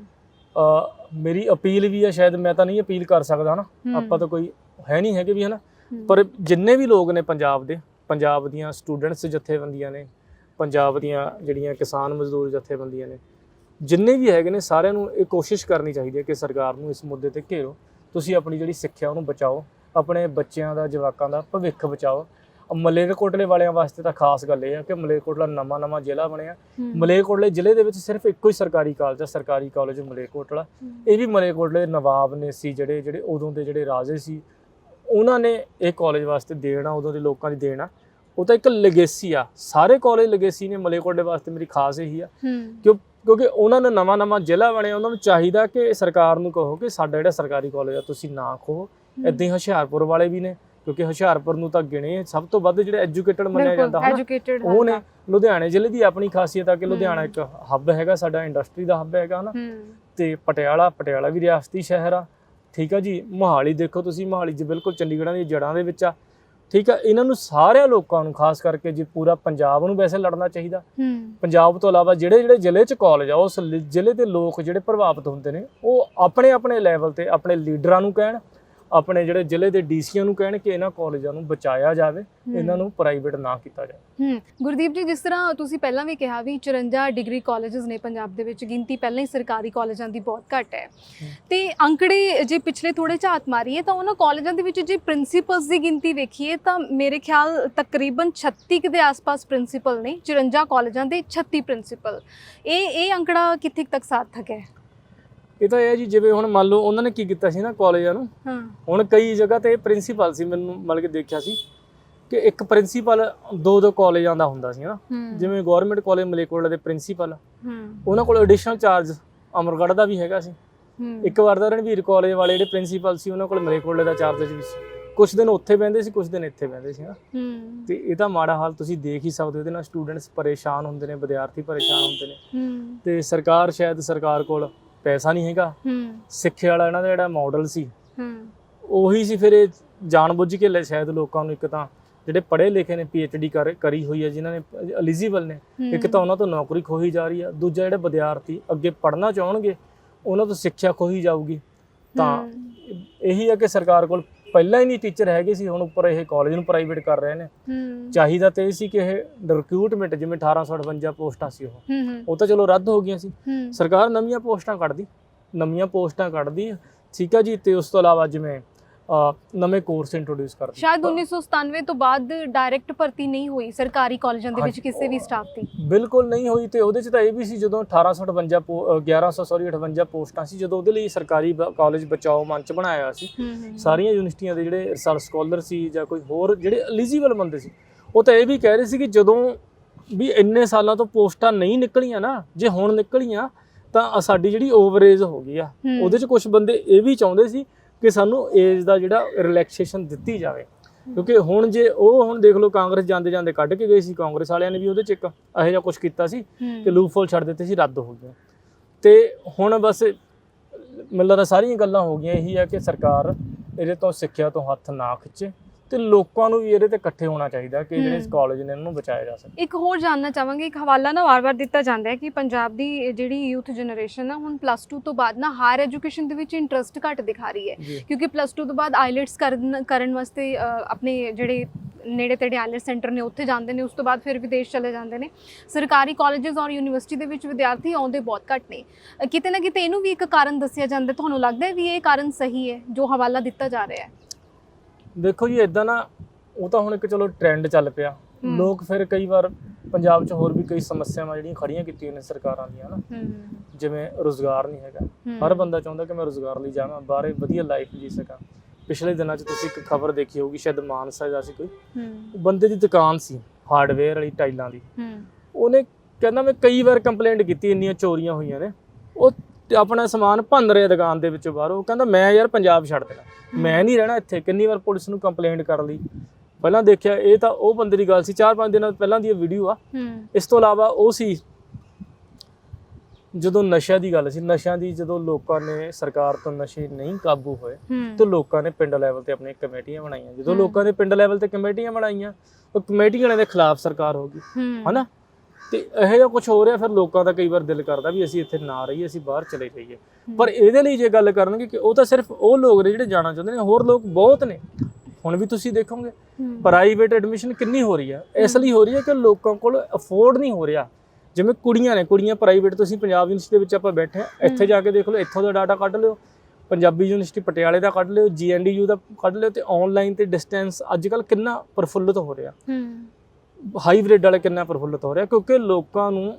Speaker 2: ਅ, ਮੇਰੀ ਅਪੀਲ ਵੀ ਹੈ ਸ਼ਾਇਦ ਮੈਂ ਤਾਂ ਨਹੀਂ ਅਪੀਲ ਕਰ ਸਕਦਾ ਨਾ
Speaker 1: ਹੂੰ,
Speaker 2: ਆਪਾਂ ਤਾਂ ਕੋਈ ਹੈ ਨਹੀਂ ਹੈਗੇ ਵੀ ਹਨਾ? ਪਰ ਜਿੰਨੇ ਵੀ ਲੋਕ ਨੇ ਪੰਜਾਬ ਦੇ ਪੰਜਾਬ ਦੀਆਂ ਸਟੂਡੈਂਟਸ ਜਥੇਬੰਦੀਆਂ ਨੇ ਪੰਜਾਬ ਦੀਆਂ ਜਿਹੜੀਆਂ ਕਿਸਾਨ ਮਜ਼ਦੂਰ ਜਥੇਬੰਦੀਆਂ ਨੇ ਜਿੰਨੇ ਵੀ ਹੈਗੇ ਨੇ ਸਾਰਿਆਂ ਨੂੰ ਇਹ ਕੋਸ਼ਿਸ਼ ਕਰਨੀ ਚਾਹੀਦੀ ਹੈ ਕਿ ਸਰਕਾਰ ਨੂੰ ਇਸ ਮੁੱਦੇ ਤੇ ਘੇਰੋ। ਤੁਸੀਂ ਆਪਣੀ ਜਿਹੜੀ ਸਿੱਖਿਆ ਉਹਨੂੰ ਬਚਾਓ ਆਪਣੇ ਬੱਚਿਆਂ ਦਾ ਜਵਾਕਾਂ ਦਾ ਭਵਿੱਖ ਬਚਾਓ। ਮਲੇਰਕੋਟਲੇ ਵਾਲਿਆਂ ਵਾਸਤੇ ਤਾਂ ਖਾਸ ਗੱਲ ਇਹ ਆ ਕਿ ਮਲੇਰਕੋਟਲਾ ਨਵਾਂ ਨਵਾਂ ਜ਼ਿਲ੍ਹਾ ਬਣਿਆ। ਮਲੇਰਕੋਟਲੇ ਜ਼ਿਲ੍ਹੇ ਦੇ ਵਿੱਚ ਸਿਰਫ ਇੱਕੋ ਹੀ ਸਰਕਾਰੀ ਕਾਲਜ ਆ ਸਰਕਾਰੀ ਕਾਲਜ ਮਲੇਰਕੋਟਲਾ। ਇਹ ਵੀ ਮਲੇਰਕੋਟਲੇ ਨਵਾਬ ਨੇ ਸੀ ਜਿਹੜੇ ਜਿਹੜੇ ਉਦੋਂ ਦੇ ਜਿਹੜੇ ਰਾਜੇ ਸੀ ਉਹਨਾਂ ਨੇ ਇਹ ਕਾਲਜ ਵਾਸਤੇ ਦੇਣਾ ਉਦੋਂ ਦੇ ਲੋਕਾਂ ਦੀ ਦੇਣਾ। ਉਹ ਤਾਂ ਇੱਕ ਲੈਗੇਸੀ ਆ। ਸਾਰੇ ਕਾਲਜ ਲੈਗੇਸੀ ਨੇ ਮਲੇਰਕੋਟਲੇ ਵਾਸਤੇ ਮੇਰੀ ਖਾਸ ਇਹੀ ਆ।
Speaker 1: ਹੂੰ।
Speaker 2: ਕਿਉਂ ਕਿਉਂਕਿ ਉਹਨਾਂ ਨੇ ਨਵਾਂ ਨਵਾਂ ਜ਼ਿਲ੍ਹਾ ਬਣਿਆ ਉਹਨਾਂ ਨੂੰ ਚਾਹੀਦਾ ਕਿ ਸਰਕਾਰ ਨੂੰ ਕਹੋ ਕਿ ਸਾਡਾ ਜਿਹੜਾ ਸਰਕਾਰੀ ਕਾਲਜ ਆ ਤੁਸੀਂ ਨਾ ਖੋ ਇਦਾਂ ਹੀ ਹੁਸ਼ਿਆਰਪੁਰ ਵਾਲੇ ਵੀ ਨੇ ਕਿਉਂਕਿ ਹੁਸ਼ਿਆਰਪੁਰ ਨੂੰ ਤਾਂ ਗਿਣੇ ਸਭ ਤੋਂ ਵੱਧ ਜਿਹੜਾ ਐਜੂਕੇਟਡ ਮੰਨਿਆ ਜਾਂਦਾ ਹੈ ਉਹ ਨੇ ਲੁਧਿਆਣੇ ਜ਼ਿਲ੍ਹੇ ਦੀ ਆਪਣੀ ਖਾਸੀਅਤ ਆ ਕਿ ਲੁਧਿਆਣਾ। ਇੱਕ ਹੱਬ ਹੈਗਾ ਸਾਡਾ ਇੰਡਸਟਰੀ ਦਾ ਹੱਬ ਹੈਗਾ ਨਾ
Speaker 1: ਹੂੰ।
Speaker 2: ਤੇ ਪਟਿਆਲਾ ਪਟਿਆਲਾ ਵੀ ਰਿਆਸਤੀ ਸ਼ਹਿਰ ਆ। ਠੀਕ ਆ ਜੀ ਮੋਹਾਲੀ ਦੇਖੋ ਤੁਸੀਂ ਮੋਹਾਲੀ ਜੀ ਬਿਲਕੁਲ ਚੰਡੀਗੜ੍ਹਾਂ ਦੀ ਜੜ੍ਹਾਂ ਦੇ ਵਿੱਚ ਆ। ਠੀਕ ਆ ਇਹਨਾਂ ਨੂੰ ਸਾਰਿਆਂ ਲੋਕਾਂ ਨੂੰ ਖਾਸ ਕਰਕੇ ਜੀ ਪੂਰਾ ਪੰਜਾਬ ਨੂੰ ਵੈਸੇ ਲੜਨਾ ਚਾਹੀਦਾ। ਪੰਜਾਬ ਤੋਂ ਇਲਾਵਾ ਜਿਹੜੇ ਜਿਹੜੇ ਜ਼ਿਲ੍ਹੇ 'ਚ ਕਾਲਜ ਆ ਉਸ ਜ਼ਿਲ੍ਹੇ ਦੇ ਲੋਕ ਜਿਹੜੇ ਪ੍ਰਭਾਵਿਤ ਹੁੰਦੇ ਨੇ ਉਹ ਆਪਣੇ ਆਪਣੇ ਲੈਵਲ ਤੇ ਆਪਣੇ ਲੀਡਰਾਂ ਨੂੰ ਕਹਿਣ ਆਪਣੇ ਜਿਹੜੇ ਜ਼ਿਲ੍ਹੇ ਦੇ ਡੀਸੀਆਂ ਨੂੰ ਕਹਿਣ ਕਿ ਇਹਨਾਂ ਕਾਲਜਾਂ ਨੂੰ ਬਚਾਇਆ ਜਾਵੇ ਇਹਨਾਂ ਨੂੰ ਪ੍ਰਾਈਵੇਟ ਨਾ ਕੀਤਾ ਜਾਵੇ।
Speaker 1: ਹੂੰ ਗੁਰਦੀਪ ਜੀ ਜਿਸ ਤਰ੍ਹਾਂ ਤੁਸੀਂ ਪਹਿਲਾਂ ਵੀ ਕਿਹਾ ਵੀ 54 ਡਿਗਰੀ ਕਾਲਜਸ ਨੇ ਪੰਜਾਬ ਦੇ ਵਿੱਚ ਗਿਣਤੀ ਪਹਿਲਾਂ ਹੀ ਸਰਕਾਰੀ ਕਾਲਜਾਂ ਦੀ ਬਹੁਤ ਘੱਟ ਹੈ। ਤੇ ਅੰਕੜੇ ਜੇ ਪਿਛਲੇ ਥੋੜੇ ਝਾਤ ਮਾਰੀਏ ਤਾਂ ਉਹਨਾਂ ਕਾਲਜਾਂ ਦੇ ਵਿੱਚ ਜੇ ਪ੍ਰਿੰਸੀਪਲਸ ਦੀ ਗਿਣਤੀ ਵੇਖੀਏ ਤਾਂ ਮੇਰੇ ਖਿਆਲ ਤਕਰੀਬਨ 36 ਕੁ ਦੇ ਆਸ-ਪਾਸ ਪ੍ਰਿੰਸੀਪਲ ਨੇ 54 ਕਾਲਜਾਂ ਦੇ 36 ਪ੍ਰਿੰਸੀਪਲ ਇਹ ਇਹ ਅੰਕੜਾ ਕਿੱਥੇ ਤੱਕ ਸਾਰਥਕ ਹੈ?
Speaker 2: ਇਹ ਤਾਂ ਇਹ ਹੈ ਜੀ ਜਿਵੇਂ ਹੁਣ ਮੰਨ ਲਓ ਉਹਨਾਂ ਨੇ ਕੀ ਕੀਤਾ ਸੀ ਨਾ ਕਾਲਜਾਂ ਨੂੰ?
Speaker 1: ਹਾਂ।
Speaker 2: ਹੁਣ ਕਈ ਜਗ੍ਹਾ ਤੇ ਪ੍ਰਿੰਸੀਪਲ ਸੀ ਮੈਨੂੰ ਮਤਲਬ ਕਿ ਦੇਖਿਆ ਸੀ ਕਿ ਇੱਕ ਪ੍ਰਿੰਸੀਪਲ ਦੋ ਦੋ ਕਾਲਜਾਂ ਦਾ ਹੁੰਦਾ ਸੀ ਨਾ। ਜਿਵੇਂ ਗਵਰਨਮੈਂਟ ਕਾਲਜ ਮਲੇਕੋਟਲਾ ਦੇ ਪ੍ਰਿੰਸੀਪਲ
Speaker 1: ਹੂੰ।
Speaker 2: ਉਹਨਾਂ ਕੋਲ ਐਡੀਸ਼ਨਲ ਚਾਰਜ ਅਮਰਗੜ੍ਹ ਦਾ ਵੀ ਹੈਗਾ ਸੀ। ਇੱਕ ਵਾਰ ਤਾਂ ਰਣਵੀਰ ਕਾਲਜ ਵਾਲੇ ਜਿਹੜੇ ਪ੍ਰਿੰਸੀਪਲ ਸੀ ਉਹਨਾਂ ਕੋਲ ਮਲੇਕੋਟਲੇ ਦਾ ਚਾਰਜ ਵੀ ਸੀ। ਕੁਝ ਦਿਨ ਉੱਥੇ ਬਹਿੰਦੇ ਸੀ ਕੁਝ ਦਿਨ ਇੱਥੇ ਬਹਿੰਦੇ ਸੀ ਨਾ।
Speaker 1: ਹੂੰ।
Speaker 2: ਤੇ ਇਹ ਤਾਂ ਮਾੜਾ ਹਾਲ ਤੁਸੀਂ ਦੇਖ ਹੀ ਸਕਦੇ ਹੋ ਇਹਦੇ ਨਾਲ ਸਟੂਡੈਂਟਸ ਪਰੇਸ਼ਾਨ ਹੁੰਦੇ ਨੇ ਵਿਦਿਆਰਥੀ ਪਰੇਸ਼ਾਨ ਹੁੰਦੇ ਨੇ। ਤੇ ਸਰਕਾਰ ਸ਼ਾਇਦ ਸਰਕਾਰ ਕੋਲ ਪੈਸਾ ਨਹੀਂ ਹੈਗਾ।
Speaker 1: ਹੂੰ।
Speaker 2: ਸਿੱਖਿਆ ਵਾਲਾ ਇਹਨਾਂ ਦਾ ਜਿਹੜਾ ਮਾਡਲ ਸੀ
Speaker 1: ਹੂੰ।
Speaker 2: ਉਹੀ ਸੀ ਫਿਰ ਇਹ ਜਾਣਬੁੱਝ ਕੇ ਲੈ ਸ਼ਾਇਦ ਲੋਕਾਂ ਨੂੰ ਇੱਕ ਤਾਂ ਜਿਹੜੇ ਪੜ੍ਹੇ ਲਿਖੇ ਨੇ ਡੀ ਕਰ ਕਰੀ ਹੋਈ ਹੈ ਜਿਨ੍ਹਾਂ ਨੇ ਐਲੀਜੀਬਲ ਨੇ ਇੱਕ ਤਾਂ ਉਹਨਾਂ ਤੋਂ ਨੌਕਰੀ ਖੋਹੀ ਜਾ ਰਹੀ ਆ। ਦੂਜਾ ਜਿਹੜੇ ਵਿਦਿਆਰਥੀ ਅੱਗੇ ਪੜ੍ਹਨਾ ਚਾਹਣਗੇ ਉਹਨਾਂ ਤੋਂ ਸਿੱਖਿਆ ਖੋਹੀ ਜਾਊਗੀ। ਤਾਂ ਇਹੀ ਆ ਕਿ ਸਰਕਾਰ ਕੋਲ ਪਹਿਲਾਂ ਹੀ ਨਹੀਂ ਟੀਚਰ ਹੈਗੇ ਸੀ ਹੁਣ ਉੱਪਰ ਇਹ ਕਾਲਜ ਨੂੰ ਪ੍ਰਾਈਵੇਟ ਕਰ ਰਹੇ ਨੇ। ਚਾਹੀਦਾ ਤੇ ਇਹ ਸੀ ਕਿ ਇਹ ਰਿਕਰੂਟਮੈਂਟ ਜਿਵੇਂ 1858 ਪੋਸਟਾਂ ਸੀ ਉਹ। ਉਹ ਤਾਂ ਚਲੋ ਰੱਦ ਹੋ ਗਈਆਂ ਸੀ। ਸਰਕਾਰ ਨਵੀਆਂ ਪੋਸਟਾਂ ਕੱਢਦੀ ਨਵੀਆਂ ਪੋਸਟਾਂ ਕੱਢਦੀ ਠੀਕ ਆ ਜੀ ਤੇ ਉਸ ਤੋਂ ਇਲਾਵਾ ਜਿਵੇਂ ਨਵੇਂ ਕੋਰਸ ਇੰਟਰੋਡਿਊਸ ਕਰਦੀ।
Speaker 1: ਸ਼ਾਇਦ 1997 ਤੋਂ ਬਾਅਦ ਡਾਇਰੈਕਟ ਭਰਤੀ ਨਹੀਂ ਹੋਈ ਸਰਕਾਰੀ ਕਾਲਜਾਂ ਦੇ ਵਿੱਚ। ਕਿਸੇ ਵੀ ਸਟਾਫ ਦੀ।
Speaker 2: ਬਿਲਕੁਲ ਨਹੀਂ ਹੋਈ ਤੇ ਉਹਦੇ ਚ ਤਾਂ ਇਹ ਵੀ ਸੀ ਜਦੋਂ 1858 ਪੋ- ਅਹ 1100 ਸੌਰੀ 58 ਪੋਸਟਾਂ ਸੀ ਜਦੋਂ ਉਹਦੇ ਲਈ ਸਰਕਾਰੀ ਕਾਲਜ ਬਚਾਓ ਮੰਚ ਬਣਾਇਆ ਸੀ। ਸਾਰੀਆਂ ਯੂਨੀਵਰਸਿਟੀਆਂ ਦੇ ਜਿਹੜੇ ਰਿਸਰਚ ਸਕਾਲਰ ਸੀ ਜਾਂ ਕੋਈ ਹੋਰ ਜਿਹੜੇ ਐਲੀਜੀਬਲ ਬੰਦੇ ਸੀ ਉਹ ਤਾਂ ਇਹ ਵੀ ਕਹਿ ਰਹੇ ਸੀ ਕਿ ਜਦੋਂ ਵੀ ਇੰਨੇ ਸਾਲਾਂ ਤੋਂ ਪੋਸਟਾਂ ਨਹੀਂ ਨਿਕਲੀਆਂ ਨਾ ਜੇ ਹੁਣ ਨਿਕਲੀਆਂ ਤਾਂ ਸਾਡੀ ਜਿਹੜੀ ਓਵਰੇਜ ਹੋ ਗਈ ਆ। ਉਹਦੇ ਚ ਕੁਝ ਬੰਦੇ ਇਹ ਵੀ ਚਾਹੁੰਦੇ ਸੀ ਕਿ ਸਾਨੂੰ ਏਜ ਦਾ ਜਿਹੜਾ ਰਿਲੈਕਸੇਸ਼ਨ ਦਿੱਤੀ ਜਾਵੇ। ਕਿਉਂਕਿ ਹੁਣ ਜੇ ਉਹ ਹੁਣ ਦੇਖ ਲਓ ਕਾਂਗਰਸ ਜਾਂਦੇ ਜਾਂਦੇ ਕੱਢ ਕੇ ਗਏ ਸੀ ਕਾਂਗਰਸ ਵਾਲਿਆਂ ਨੇ ਵੀ ਉਹਦੇ ਚ ਇੱਕ ਇਹੋ ਜਿਹਾ ਕੁਝ ਕੀਤਾ ਸੀ ਕਿ ਲੂਫੋਲ ਛੱਡ ਦਿੱਤੇ ਸੀ ਰੱਦ ਹੋ ਗਿਆ ਤੇ ਹੁਣ ਬਸ ਮੈਨੂੰ ਲੱਗਦਾ ਸਾਰੀਆਂ ਗੱਲਾਂ ਹੋ ਗਈਆਂ ਇਹੀ ਆ ਕਿ ਸਰਕਾਰ ਇਹਦੇ ਤੋਂ ਸਿੱਖਿਆ ਤੋਂ ਹੱਥ ਨਾ ਖਿੱਚੇ। ਤੇ ਲੋਕਾਂ ਨੂੰ ਵੀ ਇਹਦੇ ਤੇ ਇਕੱਠੇ ਹੋਣਾ ਚਾਹੀਦਾ ਕਿ ਜਿਹੜੇ
Speaker 1: ਹੂੰ।
Speaker 2: ਕਾਲਜ ਨੇ ਇਹਨਾਂ ਨੂੰ ਬਚਾਇਆ ਜਾ ਸਕੇ।
Speaker 1: ਇੱਕ ਹੋਰ ਜਾਨਣਾ ਚਾਹਾਂਗੇ ਇੱਕ ਹਵਾਲਾ ਨਾ ਵਾਰ-ਵਾਰ ਦਿੱਤਾ ਜਾਂਦਾ ਹੈ ਕਿ ਪੰਜਾਬ ਦੀ ਜਿਹੜੀ ਯੂਥ ਜਨਰੇਸ਼ਨ ਆ ਹੁਣ ਪਲੱਸ 2 ਤੋਂ ਬਾਅਦ ਨਾ ਹਾਇਰ ਐਜੂਕੇਸ਼ਨ ਦੇ ਵਿੱਚ ਇੰਟਰਸਟ ਘੱਟ ਦਿਖਾ ਰਹੀ ਹੈ। ਕਿਉਂਕਿ ਪਲੱਸ 2 ਤੋਂ ਬਾਅਦ ਆਈਲੈਟਸ ਕਰਨ ਕਰਨ ਵਾਸਤੇ ਆਪਣੇ ਜਿਹੜੇ ਨੇੜੇ ਤੇੜੇ ਆਈਲੈਟ ਸੈਂਟਰ ਨੇ ਉੱਥੇ ਜਾਂਦੇ ਨੇ ਉਸ ਤੋਂ ਬਾਅਦ ਫਿਰ ਵਿਦੇਸ਼ ਚਲੇ ਜਾਂਦੇ ਨੇ। ਸਰਕਾਰੀ ਕਾਲਜਸ ਔਰ ਯੂਨੀਵਰਸਿਟੀ ਦੇ ਵਿੱਚ ਵਿਦਿਆਰਥੀ ਆਉਂਦੇ ਬਹੁਤ ਘੱਟ ਨੇ। ਕਿਤੇ ਨਾ ਕਿਤੇ ਇਹਨੂੰ ਵੀ ਇੱਕ ਕਾਰਨ ਦੱਸਿਆ ਜਾਂਦਾ। ਤੁਹਾਨੂੰ ਲੱਗਦਾ ਵੀ ਇਹ ਕਾਰਨ ਸਹੀ ਹੈ ਜੋ ਹਵਾਲਾ ਦਿੱਤਾ ਜਾ ਰਿਹਾ ਹੈ?
Speaker 2: ਦੇਖੋ ਜੀ ਇਦਾਂ ਨਾ ਉਹ ਤਾਂ ਹੁਣ ਇੱਕ ਚਲੋ ਟ੍ਰੈਂਡ ਚੱਲ ਪਿਆ। ਲੋਕ ਫਿਰ ਕਈ ਵਾਰ ਪੰਜਾਬ 'ਚ ਹੋਰ ਵੀ ਕਈ ਸਮੱਸਿਆਵਾਂ ਜਿਹੜੀਆਂ ਖੜੀਆਂ ਕੀਤੀਆਂ ਨੇ ਸਰਕਾਰਾਂ ਦੀਆਂ ਨਾ। ਜਿਵੇਂ ਰੋਜ਼ਗਾਰ ਨਹੀਂ ਹੈਗਾ। ਹਰ ਬੰਦਾ ਚਾਹੁੰਦਾ ਕਿ ਮੈਂ ਰੋਜ਼ਗਾਰ ਲਈ ਜਾਵਾਂ ਬਾਹਰੇ ਵਧੀਆ ਲਾਈਫ ਜੀ ਸਕਾਂ। ਪਿਛਲੇ ਦਿਨਾਂ 'ਚ ਤੁਸੀਂ ਇੱਕ ਖਬਰ ਦੇਖੀ ਹੋਊਗੀ ਸ਼ਾਇਦ ਮਾਨਸਾ ਦਾ ਸੀ ਕੋਈ। ਬੰਦੇ ਦੀ ਦੁਕਾਨ ਸੀ ਹਾਰਡਵੇਅਰ ਵਾਲੀ ਟਾਈਲਾਂ ਦੀ। ਉਹਨੇ ਕਹਿੰਦਾ ਮੈਂ ਕਈ ਵਾਰ ਕੰਪਲੇਂਟ ਕੀਤੀ ਇੰਨੀਆਂ ਚੋਰੀਆਂ ਹੋਈਆਂ ਨੇ। ਉਹ ਤੇ ਆਪਣਾ ਸਮਾਨ ਭੰਨ ਰਿਹਾ ਦੁਕਾਨ ਦੇ ਵਿੱਚੋਂ ਬਾਹਰੋਂ। ਉਹ ਕਹਿੰਦਾ ਮੈਂ ਯਾਰ ਪੰਜਾਬ ਛੱਡ ਦੇਣਾ। ਮੈਂ ਨਹੀਂ ਰਹਿਣਾ ਇੱਥੇ। ਕਿੰਨੀ ਵਾਰ ਪੁਲਿਸ ਨੂੰ ਕੰਪਲੇਂਟ ਕਰ ਲਈ। ਪਹਿਲਾਂ ਦੇਖਿਆ ਇਹ ਤਾਂ ਉਹ ਬੰਦੇ ਦੀ ਗੱਲ ਸੀ। 4-5 ਦਿਨਾਂ ਪਹਿਲਾਂ ਦੀ ਇਹ ਵੀਡੀਓ ਆ। ਇਸ ਤੋਂ ਇਲਾਵਾ ਉਹ ਸੀ ਜਦੋਂ ਨਸ਼ਿਆਂ ਦੀ ਗੱਲ ਸੀ ਨਸ਼ਿਆਂ ਦੀ ਜਦੋਂ ਲੋਕਾਂ ਨੇ ਸਰਕਾਰ ਤੋਂ ਨਸ਼ੇ ਨਹੀਂ ਕਾਬੂ ਹੋਏ ਤੇ ਲੋਕਾਂ ਨੇ ਪਿੰਡ ਲੈਵਲ ਤੇ ਆਪਣੀਆਂ ਕਮੇਟੀਆਂ ਬਣਾਈਆਂ। ਜਦੋਂ। ਲੋਕਾਂ ਨੇ ਪਿੰਡ ਲੈਵਲ ਤੇ ਕਮੇਟੀਆਂ ਬਣਾਈਆਂ ਉਹ ਕਮੇਟੀਆਂ ਦੇ ਖਿਲਾਫ ਸਰਕਾਰ ਹੋ ਗਈ। ਹਨਾ? ਤੇ ਇਹੋ ਜਿਹਾ ਕੁਝ ਹੋ ਰਿਹਾ ਫਿਰ ਲੋਕਾਂ ਦਾ ਕਈ ਵਾਰ ਦਿਲ ਕਰਦਾ ਵੀ ਅਸੀਂ ਇੱਥੇ ਨਾ ਰਹੀਏ ਅਸੀਂ ਬਾਹਰ ਚਲੇ ਜਾਈਏ। ਪਰ ਇਹਦੇ ਲਈ ਜੇ ਗੱਲ ਕਰਨਗੇ ਕਿ ਉਹ ਤਾਂ ਸਿਰਫ ਉਹ ਲੋਕ ਨੇ ਜਿਹੜੇ ਜਾਣਾ ਚਾਹੁੰਦੇ ਨੇ ਹੋਰ ਲੋਕ ਬਹੁਤ ਨੇ। ਹੁਣ ਵੀ ਤੁਸੀਂ ਦੇਖੋਗੇ
Speaker 1: ਹੂੰ।
Speaker 2: ਪ੍ਰਾਈਵੇਟ ਐਡਮਿਸ਼ਨ ਕਿੰਨੀ ਹੋ ਰਹੀ ਆ ਇਸ ਲਈ ਹੋ ਰਹੀ ਹੈ ਕਿ ਲੋਕਾਂ ਕੋਲ ਅਫੋਰਡ ਨਹੀਂ ਹੋ ਰਿਹਾ। ਜਿਵੇਂ ਕੁੜੀਆਂ ਨੇ ਕੁੜੀਆਂ ਪ੍ਰਾਈਵੇਟ ਤੁਸੀਂ ਪੰਜਾਬ ਯੂਨੀਵਰਸਿਟੀ ਦੇ ਵਿੱਚ ਆਪਾਂ ਬੈਠੇ ਆ ਇੱਥੇ ਜਾ ਕੇ ਦੇਖ ਲਓ ਇੱਥੋਂ ਦਾ ਡਾਟਾ ਕੱਢ ਲਿਓ ਪੰਜਾਬੀ ਯੂਨੀਵਰਸਿਟੀ ਪਟਿਆਲੇ ਦਾ ਕੱਢ ਲਿਓ ਜੀਐਨਡੀਯੂ ਦਾ ਕੱਢ ਲਿਓ ਤੇ ਆਨਲਾਈਨ ਤੇ ਡਿਸਟੈਂਸ ਅੱਜ ਕੱਲ ਕਿੰਨਾ ਪ੍ਰਫੁੱਲਤ ਹੋ ਰਿਹਾ।
Speaker 1: ਹੂੰ
Speaker 2: ਹਾਈਬ੍ਰਿਡ ਵਾਲਾ ਕਿੰਨਾ ਪ੍ਰਫੁੱਲਤ ਹੋ ਰਿਹਾ? ਕਿਉਂਕਿ ਲੋਕਾਂ ਨੂੰ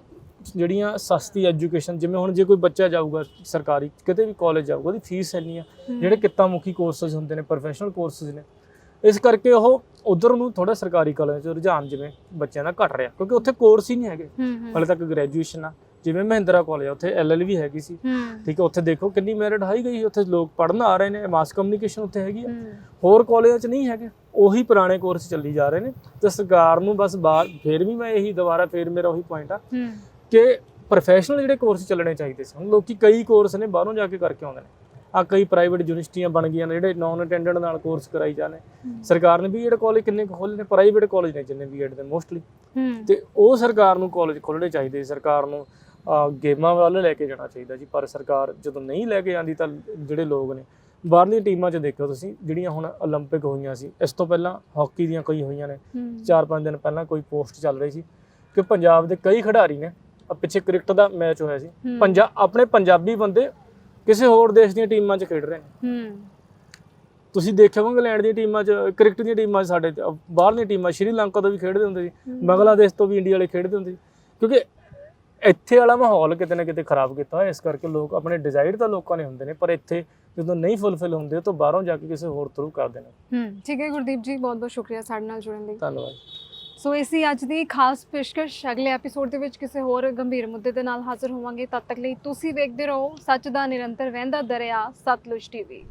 Speaker 2: ਜਿਹੜੀਆਂ ਸਸਤੀ ਐਜੂਕੇਸ਼ਨ ਜਿਵੇਂ ਹੁਣ ਜੇ ਕੋਈ ਬੱਚਾ ਜਾਊਗਾ ਸਰਕਾਰੀ ਕਿਤੇ ਵੀ ਕਾਲਜ ਜਾਊਗਾ ਉਹਦੀ ਫੀਸ ਇੰਨੀ ਆ। ਜਿਹੜੇ ਕਿੱਤਾ ਮੁਖੀ ਕੋਰਸਸ ਹੁੰਦੇ ਨੇ ਪ੍ਰੋਫੈਸ਼ਨਲ ਕੋਰਸਸ ਨੇ। ਇਸ ਕਰਕੇ ਉਹ ਉਧਰ ਨੂੰ ਥੋੜਾ ਸਰਕਾਰੀ ਕਾਲਜ ਚ ਰੁਝਾਨ ਜਿਵੇਂ ਬੱਚਿਆਂ ਦਾ ਘਟ ਰਿਹਾ ਕਿਉਂਕਿ ਉੱਥੇ ਕੋਰਸ ਹੀ ਨਹੀਂ ਹੈਗੇ। ਹਾਲੇ ਤੱਕ ਗ੍ਰੈਜੂਏਸ਼ਨ ਆ। ਜਿਵੇਂ ਮਹਿੰਦਰਾ ਕਾਲਜ ਉੱਥੇ ਐਲਐਲਬੀ ਹੈਗੀ ਸੀ। ਠੀਕ ਹੈ ਉੱਥੇ ਦੇਖੋ ਕਿੰਨੀ ਮੈਰਿਟ ਹਾਈ ਗਈ ਉੱਥੇ ਲੋਕ ਪੜ੍ਹਨ ਆ ਰਹੇ ਨੇ ਮਾਸ ਕਮਿਊਨੀਕੇਸ਼ਨ ਉੱਥੇ ਹੈਗੀ ਆ।
Speaker 1: ਹੂੰ।
Speaker 2: ਹੋਰ ਕਾਲਜਾਂ 'ਚ ਨਹੀਂ ਹੈਗੇ ਉਹੀ ਪੁਰਾਣੇ ਕੋਰਸ ਚੱਲੀ ਜਾ ਰਹੇ ਨੇ। ਤੇ ਸਰਕਾਰ ਨੂੰ ਬਸ ਬਾਹਰ ਫੇਰ ਵੀ ਮੈਂ ਇਹੀ ਦੁਬਾਰਾ ਫੇਰ ਮੇਰਾ ਉਹੀ ਪੁਆਇੰਟ ਆ ਕਿ ਪ੍ਰੋਫੈਸ਼ਨਲ ਜਿਹੜੇ ਕੋਰਸ ਚੱਲਣੇ ਚਾਹੀਦੇ ਸੀ। ਹੁਣ ਲੋਕੀ ਕਈ ਕੋਰਸ ਨੇ ਬਾਹਰੋਂ ਜਾ ਕੇ ਕਰਕੇ ਆਉਂਦੇ ਨੇ। ਆ ਕਈ ਪ੍ਰਾਈਵੇਟ ਯੂਨੀਵਰਸਿਟੀਆਂ ਬਣ ਗਈਆਂ ਨੇ ਜਿਹੜੇ ਨਾਨ ਅਟੈਂਡੈਂਟ ਨਾਲ ਕੋਰਸ ਕਰਾਈ ਜਾਂਦੇ ਸਰਕਾਰ ਨੇ ਬੀਐਡ ਕਾਲਜ ਕਿੰਨੇ ਖੋਲੇ ਨੇ? ਪ੍ਰਾਈਵੇਟ ਕਾਲਜ ਨੇ ਜਿੰਨੇ ਬੀਐਡ ਦੇ ਮੋਸਟਲੀ ਤੇ ਉਹ ਸਰਕਾਰ ਨੂੰ ਕਾਲਜ ਖੋਲ੍ਹਣੇ ਚਾਹੀਦੇ ਸਰਕਾਰ ਨੂੰ ਗੇਮਾਂ ਵੱਲ ਲੈ ਕੇ ਜਾਣਾ ਚਾਹੀਦਾ ਜੀ ਪਰ ਸਰਕਾਰ ਜਦੋਂ ਨਹੀਂ ਲੈ ਕੇ ਜਾਂਦੀ ਤਾਂ ਜਿਹੜੇ ਲੋਕ ਨੇ ਬਾਹਰਲੀਆਂ ਟੀਮਾਂ 'ਚ ਦੇਖੋ ਤੁਸੀਂ ਜਿਹੜੀਆਂ ਹੁਣ 올림픽 ਹੋਈਆਂ ਸੀ ਇਸ ਤੋਂ ਪਹਿਲਾਂ ਹਾਕੀ ਦੀਆਂ ਕਈ ਹੋਈਆਂ ਨੇ
Speaker 1: ਹੂੰ
Speaker 2: 4-5 ਦਿਨ ਪਹਿਲਾਂ ਕੋਈ ਪੋਸਟ ਚੱਲ ਰਹੀ ਸੀ ਕਿ ਪੰਜਾਬ ਦੇ ਕਈ ਖਿਡਾਰੀ ਨੇ ਆ ਪਿੱਛੇ ਕ੍ਰਿਕਟ ਦਾ ਮੈਚ ਹੋਇਆ ਸੀ
Speaker 1: ਹੂੰ।
Speaker 2: ਪੰਜਾਬ ਆਪਣੇ ਪੰਜਾਬੀ ਬੰਦੇ ਕਿਸੇ ਹੋਰ ਦੇਸ਼ ਦੀਆਂ ਟੀਮਾਂ 'ਚ ਖੇਡ ਰਹੇ ਨੇ
Speaker 1: ਹੂੰ
Speaker 2: ਤੁਸੀਂ ਦੇਖਿਆ ਹੋਵੇਗਾ ਇੰਗਲੈਂਡ ਦੀਆਂ ਟੀਮਾਂ 'ਚ ਕ੍ਰਿਕਟ ਦੀਆਂ ਟੀਮਾਂ 'ਚ ਸਾਡੇ ਅਹ ਬਾਹਰਲੀਆਂ ਟੀਮਾਂ ਸ਼੍ਰੀਲੰਕਾ ਤੋਂ ਵੀ ਖੇਡਦੇ ਹੁੰਦੇ ਸੀ ਬੰਗਲਾਦੇਸ਼ ਤੋਂ ਵੀ ਇੰਡੀਆ ਵਾਲੇ ਖੇਡਦੇ ਹੁੰਦੇ ਸੀ ਕਿਉਂਕਿ ਇੱਥੇ ਵਾਲਾ ਮਾਹੌਲ ਕਿਤੇ ਨਾ ਕਿਤੇ ਖਰਾਬ ਕੀਤਾ ਹੋਇਆ ਇਸ ਕਰਕੇ ਲੋਕ ਆਪਣੇ ਡਿਜ਼ਾਇਰ ਤਾਂ ਲੋਕਾਂ ਨੇ ਹੁੰਦੇ ਨੇ ਪਰ ਇੱਥੇ ਜਦੋਂ ਨਹੀਂ ਫੁੱਲਫਿਲ ਹੁੰਦੇ ਤਾਂ ਬਾਹਰੋਂ ਜਾ ਕੇ ਕਿਸੇ ਹੋਰ ਥਰੂ ਕਰਦੇ ਨੇ
Speaker 1: ਹੂੰ ਠੀਕ ਹੈ ਗੁਰਦੀਪ ਜੀ ਬਹੁਤ ਬਹੁਤ ਸ਼ੁਕਰੀਆ ਸਾਡੇ ਨਾਲ ਜੁੜਨ ਲਈ।
Speaker 2: ਧੰਨਵਾਦ।
Speaker 1: ਸੋ ਇਸੀ ਅੱਜ ਦੀ ਖਾਸ ਪੇਸ਼ਕਸ਼। ਅਗਲੇ ਐਪੀਸੋਡ ਦੇ ਵਿੱਚ ਕਿਸੇ ਹੋਰ ਗੰਭੀਰ ਮੁੱਦੇ ਦੇ ਨਾਲ ਹਾਜ਼ਰ ਹੋਵਾਂਗੇ। ਤਦ ਤੱਕ ਲਈ ਤੁਸੀਂ ਵੇਖਦੇ ਰਹੋ ਸੱਚ ਦਾ ਨਿਰੰਤਰ ਵਹਿੰਦਾ ਦਰਿਆ ਸਤਲੁਜ ਟੀਵੀ